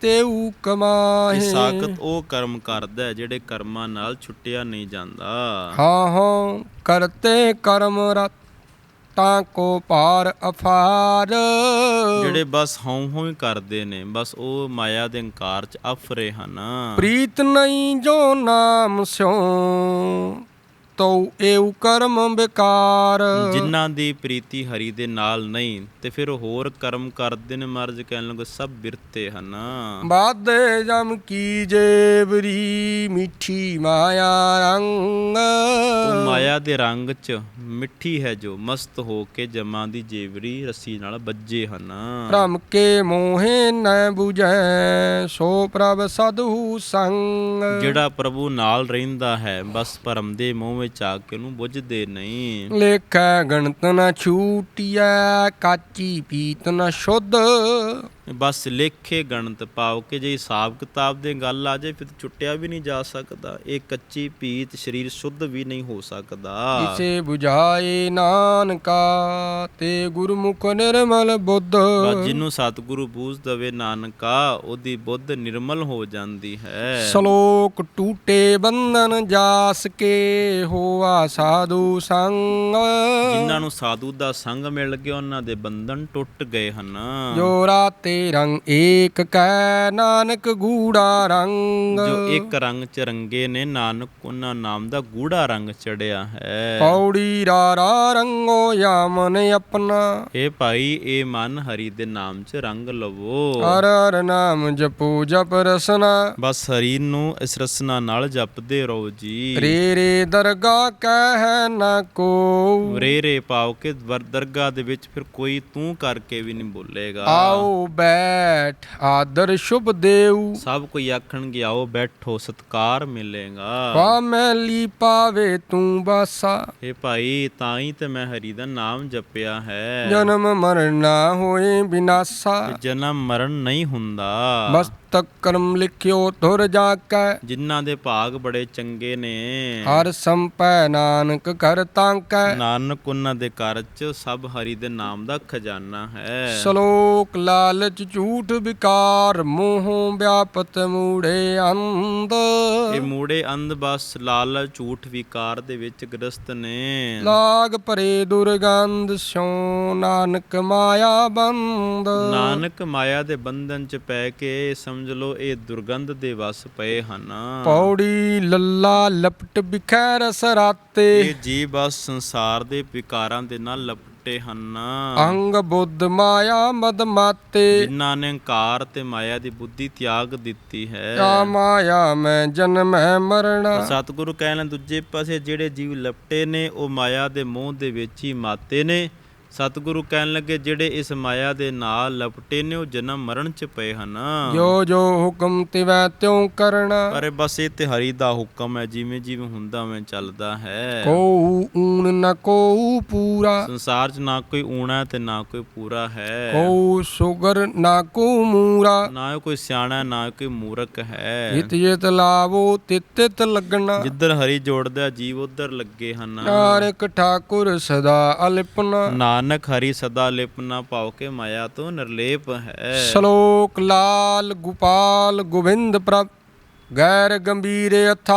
ਤੇਊ ਇਹ ਕਮਾਹੇ। ਸਾਖਤ ਉਹ ਕਰਮ ਕਰਦਾ ਹੈ ਜਿਹੜੇ ਕਰਮਾਂ ਨਾਲ ਛੁੱਟਿਆ ਨਹੀਂ ਜਾਂਦਾ। ਹਾਂ ਹਾਂ ਕਰਤੇ ਕਰਮ ਰਤ ਤਾਂ ਕੋ ਪਾਰ ਅਫਾਰ। ਜਿਹੜੇ ਬਸ ਹਉ ਹਉ ਹੀ ਕਰਦੇ ਨੇ ਬਸ ਉਹ ਮਾਇਆ ਦੇ ਹੰਕਾਰ ਚ ਅਫਰੇ ਹਨ। ਪ੍ਰੀਤ ਨਹੀਂ ਜੋ ਨਾਮ ਸਿਉ। ਤਉ ਏਉ ਕਰਮ ਬੇਕਾਰ। ਜਿਨ੍ਹਾਂ ਦੀ ਪ੍ਰੀਤੀ ਹਰੀ ਦੇ ਨਾਲ ਨਹੀਂ ਤੇ ਫਿਰ ਹੋਰ ਕਰਮ ਕਰਦੇ ਨੇ ਮਰਜ ਕਹਿਣ ਲੱਗੇ ਸਭ ਬਿਰਤੇ ਹਨ। ਬਾਦੇ ਜਮ ਕੀ ਜੇਵਰੀ ਮਿੱਠੀ ਮਾਇਆ ਰੰਗ। ਉਹ ਮਾਇਆ ਦੇ ਰੰਗ ਚ ਮਿੱਠੀ ਹੈ ਜੋ ਮਸਤ ਹੋ ਕੇ ਜਮਾਂ ਦੀ ਜੇਵਰੀ ਰੱਸੀ ਨਾਲ ਵੱਜੇ ਹਨ। ਭ੍ਰਮ ਕੇ ਮੋਹੇ ਨ 부ਜੈ ਸੋ ਪ੍ਰਭ ਸਦਹੂ ਸੰਗ। ਜਿਹੜਾ ਪ੍ਰਭੂ ਨਾਲ ਰਹਿੰਦਾ ਹੈ ਬਸ ਭਰਮ ਦੇ ਮੋਹ ਵਿੱਚ ਆ ਕੇ ਉਹਨੂੰ ਬੁੱਝਦੇ ਨਹੀਂ। ਲੇਖੈ ਗਣਤ ਨ ਛੂਟਿਐ ਕਾਚੀ ਪੀਤ ਨਾ ਸ਼ੁੱਧ। ਬਸ ਲੇਖੇ ਗਣਤ ਪਾਓ ਕਿ ਜੇ ਹਿਸਾਬ ਕਿਤਾਬ ਦੇ ਗੱਲ ਆ ਜਾਏ ਫਿਰ ਛੁੱਟਿਆ ਵੀ ਨਹੀਂ ਜਾ ਸਕਦਾ। ਇਹ ਕੱਚੀ ਪੀਤ ਸਰੀਰ ਸ਼ੁੱਧ ਵੀ ਨਹੀਂ ਹੋ ਸਕਦਾ। ਇਸੇ 부ਝਾਏ ਨਾਨਕਾ ਤੇ ਗੁਰਮੁਖ ਨਿਰਮਲ ਬੁੱਧ। ਬਸ ਜਿਹਨੂੰ ਸਤਿਗੁਰੂ ਬੂਝ ਦਵੇ ਨਾਨਕਾ ਉਹਦੀ ਬੁੱਧ ਨਿਰਮਲ ਹੋ ਜਾਂਦੀ ਹੈ। ਸ਼ਲੋਕ ਟੂਟੇ ਬੰਧਨ ਜਾਸ ਕੇ ਹੋਆ ਸਾਧੂ ਸੰਗ। ਜਿਨ੍ਹਾਂ ਨੂੰ ਸਾਧੂ ਦਾ ਸੰਗ ਮਿਲ ਗਿਆ ਉਹਨਾਂ ਦੇ ਬੰਧਨ ਟੁੱਟ ਗਏ ਹਨ। ਜੋ ਰਾਤੇ ਰੰਗ ਏਕ ਕੈ ਨਾਨਕ ਗੂੜਾ ਰੰਗ। ਜੋ ਇੱਕ ਰੰਗ ਚ ਰੰਗੇ ਨੇ ਨਾਨਕ ਉਹਨਾਂ ਨਾਮ ਦਾ ਗੂੜਾ ਰੰਗ ਚੜਿਆ ਹੈ। ਪੌੜੀ ਰਾ ਰਾ ਰੰਗੋ ਯਾਮਨ ਆਪਣਾ। ਇਹ ਭਾਈ ਇਹ ਮਨ ਹਰੀ ਦੇ ਨਾਮ ਚ ਰੰਗ ਲਵੋ। ਹਰ ਹਰ ਨਾਮ ਜਪੋ ਜਪ ਰਸਨਾ। ਬਸ ਹਰੀ ਨੂੰ ਇਸ ਰਸਨਾ ਨਾਲ ਜਪਦੇ ਰਹੋ ਜੀ। ਰੇ ਰੇ ਦਰਗਾ ਕਹਿ ਨਾ ਕੋ। ਰੇ ਰੇ ਪਾਓ ਕਿ ਵਰ- ਦਰਗਾਹ ਦੇ ਵਿੱਚ ਫਿਰ ਕੋਈ ਤੂੰ ਕਰਕੇ ਵੀ ਨਹੀਂ ਬੋਲੇਗਾ। ਆਓ ਬੈਠ ਆਦਰ ਸ਼ੁਭ ਦੇਉ ਸਭ ਕੋਈ ਆਖਣਗੇ ਆਓ ਬੈਠੋ ਸਤਕਾਰ ਮਿਲੇਗਾ। ਵਾ ਮੈਲੀ ਪਾਵੇ ਤੂੰ ਬਾਸਾ। ਇਹ ਭਾਈ ਤਾਂ ਹੀ ਤੇ ਮੈਂ ਹਰੀ ਦਾ ਨਾਮ ਜਪਿਆ ਹੈ। ਜਨਮ ਮਰਨ ਨਾ ਹੋਏ ਬਿਨਾਸਾ। ਜਨਮ ਮਰਨ ਨਹੀਂ ਹੁੰਦਾ। ਬਸ ਪੁਸਤਕ ਕਰਮ ਲਿਖਿਓ ਧੁਰ ਜਾ ਕੈ ਜਿਨ੍ਹਾਂ ਦੇ ਭਾਗ ਬੜੇ ਚੰਗੇ ਨੇ। ਹਰ ਸੰਪੈ ਨਾਨਕ ਕਰ ਤਾਂਕੈ। ਨਾਨਕ ਉਹਨਾਂ ਦੇ ਘਰ ਚ ਸਭ ਹਰੀ ਦੇ ਨਾਮ ਦਾ ਖਜ਼ਾਨਾ ਹੈ। ਸ਼ਲੋਕ ਲਾਲਚ ਝੂਠ ਵਿਕਾਰ ਮੋਹ ਵਿਆਪਤ ਮੂੜੇ ਅੰਧ। ਇਹ ਮੂੜੇ ਅੰਧ ਬਸ ਲਾਲ ਝੂਠ ਵਿਕਾਰ ਦੇ ਵਿੱਚ ਗ੍ਰਸਤ ਨੇ। ਲਾਗ ਭਰੇ ਦੁਰਗੰਧ ਸਿਉ ਨਾਨਕ ਮਾਇਆ ਬੰਦ। ਨਾਨਕ ਮਾਇਆ ਦੇ ਬੰਧਨ ਚ ਪੈ ਕੇ ਸਮਝ ਲਓ ਇਹ ਦੁਰਗੰਧ ਦੇ ਵਸ ਪਏ ਹਨ। ਪੌੜੀ ਲੱਲਾ ਲਪਟ ਬਿਖੈ ਰਸ ਰਾਤੇ ਇਹ ਜੀ ਬਸ ਸੰਸਾਰ ਦੇ ਵਿਕਾਰਾਂ ਦੇ ਨਾਲ ਲਪਟੇ ਹਨ। ਅੰਗ ਬੁੱਧ ਮਾਇਆ ਮਦ ਮਾਤੇ। ਜਿਨ੍ਹਾਂ ਨੇ ਹੰਕਾਰ ਤੇ ਮਾਇਆ ਦੀ ਬੁੱਧੀ ਤਿਆਗ ਦਿੱਤੀ ਹੈ। ਕਾ ਮਾਇਆ ਮੈਂ ਜਨਮੈ ਮਰਣਾ। ਸਤਿਗੁਰੂ ਕਹਿਣ ਦੂਜੇ ਪਾਸੇ ਜਿਹੜੇ ਜੀਵ ਲਪਟੇ ਨੇ ਉਹ ਮਾਇਆ ਦੇ ਮੋਹ ਦੇ ਵਿੱਚ ਹੀ ਮਾਤੇ ਨੇ। ਸਤਿਗੁਰੂ ਕਹਿਣ ਲੱਗੇ ਜਿਹੜੇ ਇਸ ਮਾਇਆ ਦੇ ਨਾਲ ਲਪਟੇ ਨੇ ਉਹ ਜਨਮ ਮਰਨ ਚ ਪਏ ਹਨ। ਜੋ ਜੋ ਹੁਕਮ ਤਿਵੈ ਤਿਉ ਪਰ ਇਹ ਬਸ ਇਹ ਤੇ ਹਰੀ ਦਾ ਹੁਕਮ ਹੈ ਜਿਵੇਂ ਜਿਵੇਂ ਹੁੰਦਾ ਉਵੇਂ ਚੱਲਦਾ ਹੈ। ਕੋ ਊਨ ਨ ਕੋ ਪੂਰਾ। ਸੰਸਾਰ 'ਚ ਨਾ ਕੋਈ ਊਣਾ ਤੇ ਨਾ ਕੋਈ ਪੂਰਾ ਹੈ। ਕੋ ਸੁਗਰ ਨਾ ਕੋ ਮੂਰਾ। ਨਾ ਕੋਈ ਸਿਆਣਾ ਨਾ ਕੋਈ ਮੂਰਖ ਹੈ। ਜਿਤ ਜਿਤ ਲਾਵੋ ਤਿਤ ਤਿਤ ਲੱਗਣਾ। ਜਿੱਧਰ ਹਰੀ ਜੋੜਦਾ ਜੀਵ ਉਧਰ ਲੱਗੇ ਹਨ। ਨਾਨਕ ਠਾਕੁਰ ਸਦਾ ਅਲਿਪਨਾ ਨਾਨਕ ਹਰੀ ਸਦਾ ਲਿਪ ਨਾ ਪਾਉ ਕੇ ਮਾਇਆ ਤੋਂ ਨਿਰਲੇਪ ਹੈ। ਸ਼ਲੋਕ ਲਾਲ ਗੋਪਾਲ ਗੋਬਿੰਦ ਪ੍ਰਭ ਗੈਰ ਗੰਭੀਰ ਅਥਾ।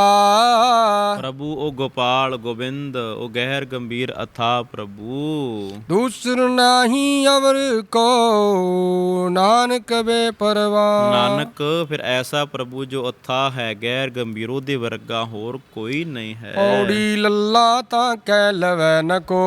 ਪ੍ਰਭੂ ਉਹ ਗੋਪਾਲ ਗੋਬਿੰਦ ਉਹ ਗਹਿਰ ਗੰਭੀਰ ਅਥਾ ਪ੍ਰਭੂ। ਦੂਸਰ ਨਾਹੀ ਅਵਰ ਕੋ ਨਾਨਕ ਬੇ ਪਰਵਾਹ ਨਾਨਕ ਫਿਰ ਐਸਾ ਪ੍ਰਭੂ ਜੋ ਅਥਾ ਹੈ ਗਹਿਰ ਗੰਭੀਰ ਉਹਦੇ ਵਰਗਾ ਹੋਰ ਕੋਈ ਨਹੀਂ ਹੈ। ਔੜੀ ਲੱਲਾ ਤਾਂ ਕਹਿ ਲਵੈ ਨ ਕੋ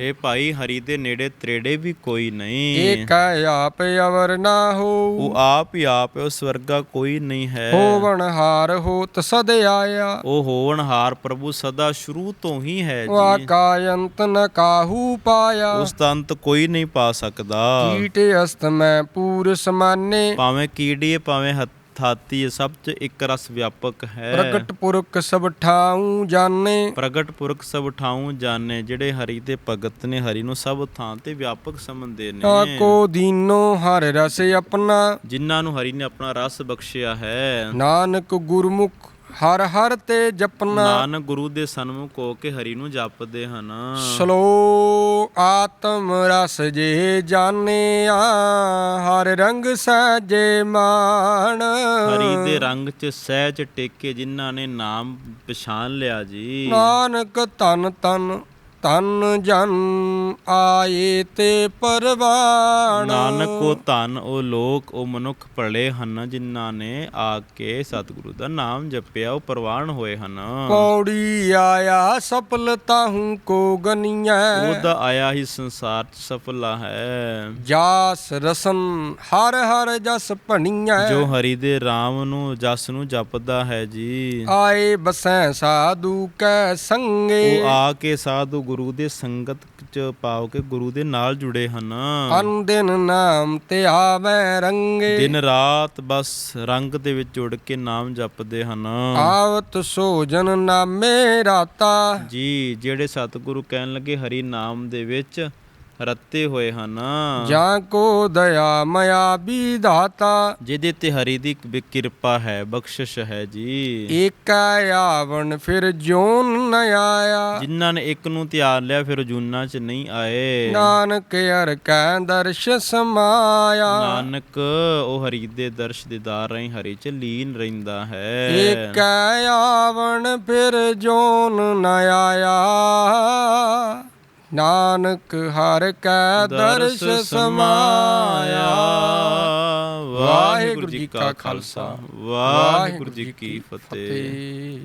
ਇਹ ਭਾਈ ਹਰੀ ਦੇ ਨੇੜੇ ਤ੍ਰੇੜੇ ਵੀ ਕੋਈ ਨਹੀਂ। ਏਕ ਆਪ ਅਵਰ ਨਾ ਹੋ ਉਹ ਆਪ ਹੀ ਆਪ ਹੈ, ਉਸ ਵਰਗਾ ਕੋਈ ਨਹੀਂ ਹੈ। ਹੋਵਣ ਹਾਰ ਹੋਤ ਸਦ ਆਇਆ। ਉਹ ਹੋਵਨਹਾਰ ਪ੍ਰਭੂ ਸਦਾ ਸ਼ੁਰੂ ਤੋਂ ਹੀ ਹੈ ਜੀ। ਵਾਕਾਯੰਤ ਨ ਕਾਹੂ ਪਾਇਆ। ਉਸ ਦਾ ਅੰਤ ਕੋਈ ਨਹੀਂ ਪਾ ਸਕਦਾ। ਕੀਟ ਅਸਤ ਮੈਂ ਪੂਰ ਸਮਾਨੇ ਭਾਵੇਂ ਕੀੜੀ ਹੈ, ਭਾਵੇਂ ਹੈ, ਸਭ ਚ ਇੱਕ ਰਸ ਵਿਆਪਕ ਹੈ। ਪ੍ਰਗਟ ਪੁਰਖ ਸਭ ਠਾਉ ਜਾਣੇ। ਪ੍ਰਗਟ ਪੁਰਖ ਸਭ ਠਾਉ ਜਾਣੇ ਜਿਹੜੇ ਹਰੀ ਦੇ ਭਗਤ ਨੇ ਹਰੀ ਨੂੰ ਸਭ ਥਾਂ ਤੇ ਵਿਆਪਕ ਸਮਝਦੇ ਨੇ। ਤਾਕੋ ਦੀਨੋ ਹਰ ਰਸ ਆਪਣਾ। ਜਿਨ੍ਹਾਂ ਨੂੰ ਹਰੀ ਨੇ ਆਪਣਾ ਰਸ ਬਖਸ਼ਿਆ ਹੈ। ਨਾਨਕ ਗੁਰਮੁਖ ਹਰ ਹਰ ਤੇ ਜਪਨਾ। ਨਾਨਕ ਗੁਰੂ ਦੇ ਸਨਮੁਖ ਹੋ ਕੇ ਹਰੀ ਨੂੰ ਜਪਦੇ ਹਨ। ਸਲੋ ਆਤਮ ਰਸ ਜੇ ਜਾਣਿਆ ਹਰ ਰੰਗ ਸਾਜੇ ਮਾਣ। ਹਰੀ ਦੇ ਰੰਗ ਚ ਸਹਿਜ ਟੇਕੇ ਜਿਨ੍ਹਾਂ ਨੇ ਨਾਮ ਪਛਾਣ ਲਿਆ ਜੀ। ਨਾਨਕ ਤਨ ਤਨ ਤਨ ਜਨ ਆਏ ਤੇ ਪਰਵਾਣ। ਨਾਨਕ ਉਹ ਧਨ ਉਹ ਲੋਕ ਉਹ ਮਨੁੱਖ ਭਲੇ ਹਨ ਜਿਨ੍ਹਾਂ ਨੇ ਆ ਕੇ ਸਤਿਗੁਰੂ ਦਾ ਨਾਮ ਜਪਿਆ ਉਹ ਪ੍ਰਵਾਨ ਹੋਏ ਹਨ। ਪੌੜੀ ਆਇਆ ਸਫਲਤਾ ਹੂੰ ਕੋ ਗਨੀਐ। ਉਹਦਾ ਆਇਆ ਹੀ ਸੰਸਾਰ ਚ ਸਫਲਾ ਹੈ। ਜਾਸ ਰਸਨ ਹਰ ਹਰ ਜਸ ਭਣੀਐ। ਜੋ ਹਰੀ ਦੇ RAM ਨੂੰ ਜਸ ਨੂੰ ਜਪਦਾ ਹੈ ਜੀ। ਆਏ ਬਸੈ ਸਾਧੂ ਕੈ ਸੰਗੇ। ਉਹ ਆ ਕੇ ਸਾਧੂ ਗੁਰੂ ਦੇ ਸੰਗਤ ਚ ਪਾਓ ਕੇ ਗੁਰੂ ਦੇ ਨਾਲ ਜੁੜੇ ਹਨ। ਅਨ ਦਿਨ ਨਾਮ ਤੇ ਆਵੈ ਰੰਗੇ। ਦਿਨ ਰਾਤ ਬਸ ਰੰਗ ਦੇ ਵਿੱਚ ਜੁੜ ਕੇ ਨਾਮ ਜਪਦੇ ਹਨ। ਆਵਤ ਸੋਜਨ ਨਾਮੇ ਰਾਤਾ। ਜੀ ਜਿਹੜੇ ਸਤਿਗੁਰੂ ਕਹਿਣ ਲੱਗੇ ਹਰੀ ਨਾਮ ਦੇ ਵਿੱਚ ਰੱਤੇ ਹੋਏ ਹਨ। ਜਾਂ ਕੋ ਦਇਆ ਮਇਆ ਵਿਧਾਤਾ ਜਿਹਦੇ ਤੇ ਹਰੀ ਦੀ ਕਿਰਪਾ ਹੈ ਬਖਸ਼ਿਸ਼ ਹੈ ਜੀ। ਏਕੈ ਆਵਣ ਫਿਰ ਜੋਨ ਨ ਆਇਆ। ਜਿਨ੍ਹਾਂ ਨੇ ਇੱਕ ਨੂੰ ਧਿਆਨ ਲਿਆ ਫਿਰ ਜੂਨਾ ਚ ਨਹੀਂ ਆਏ। ਨਾਨਕ ਅਰ ਕੈ ਦਰਸ਼ ਸਮਾਇਆ। ਨਾਨਕ ਉਹ ਹਰੀ ਦੇ ਦਰਸ਼ ਦੀਦਾਰ ਰਹੀ ਹਰੀ ਚ ਲੀਨ ਰਹਿੰਦਾ ਹੈ। ਏਕੈ ਆਵਣ ਫਿਰ ਜੋਨ ਨ ਆਇਆ। ਨਾਨਕ ਹਰ ਕੈ ਦਰਸ ਸਮਾਇਆ। ਵਾਹਿਗੁਰੂ ਜੀ ਕਾ ਖਾਲਸਾ। ਵਾਹਿਗੁਰੂ ਜੀ ਕੀ ਫਤਿਹ।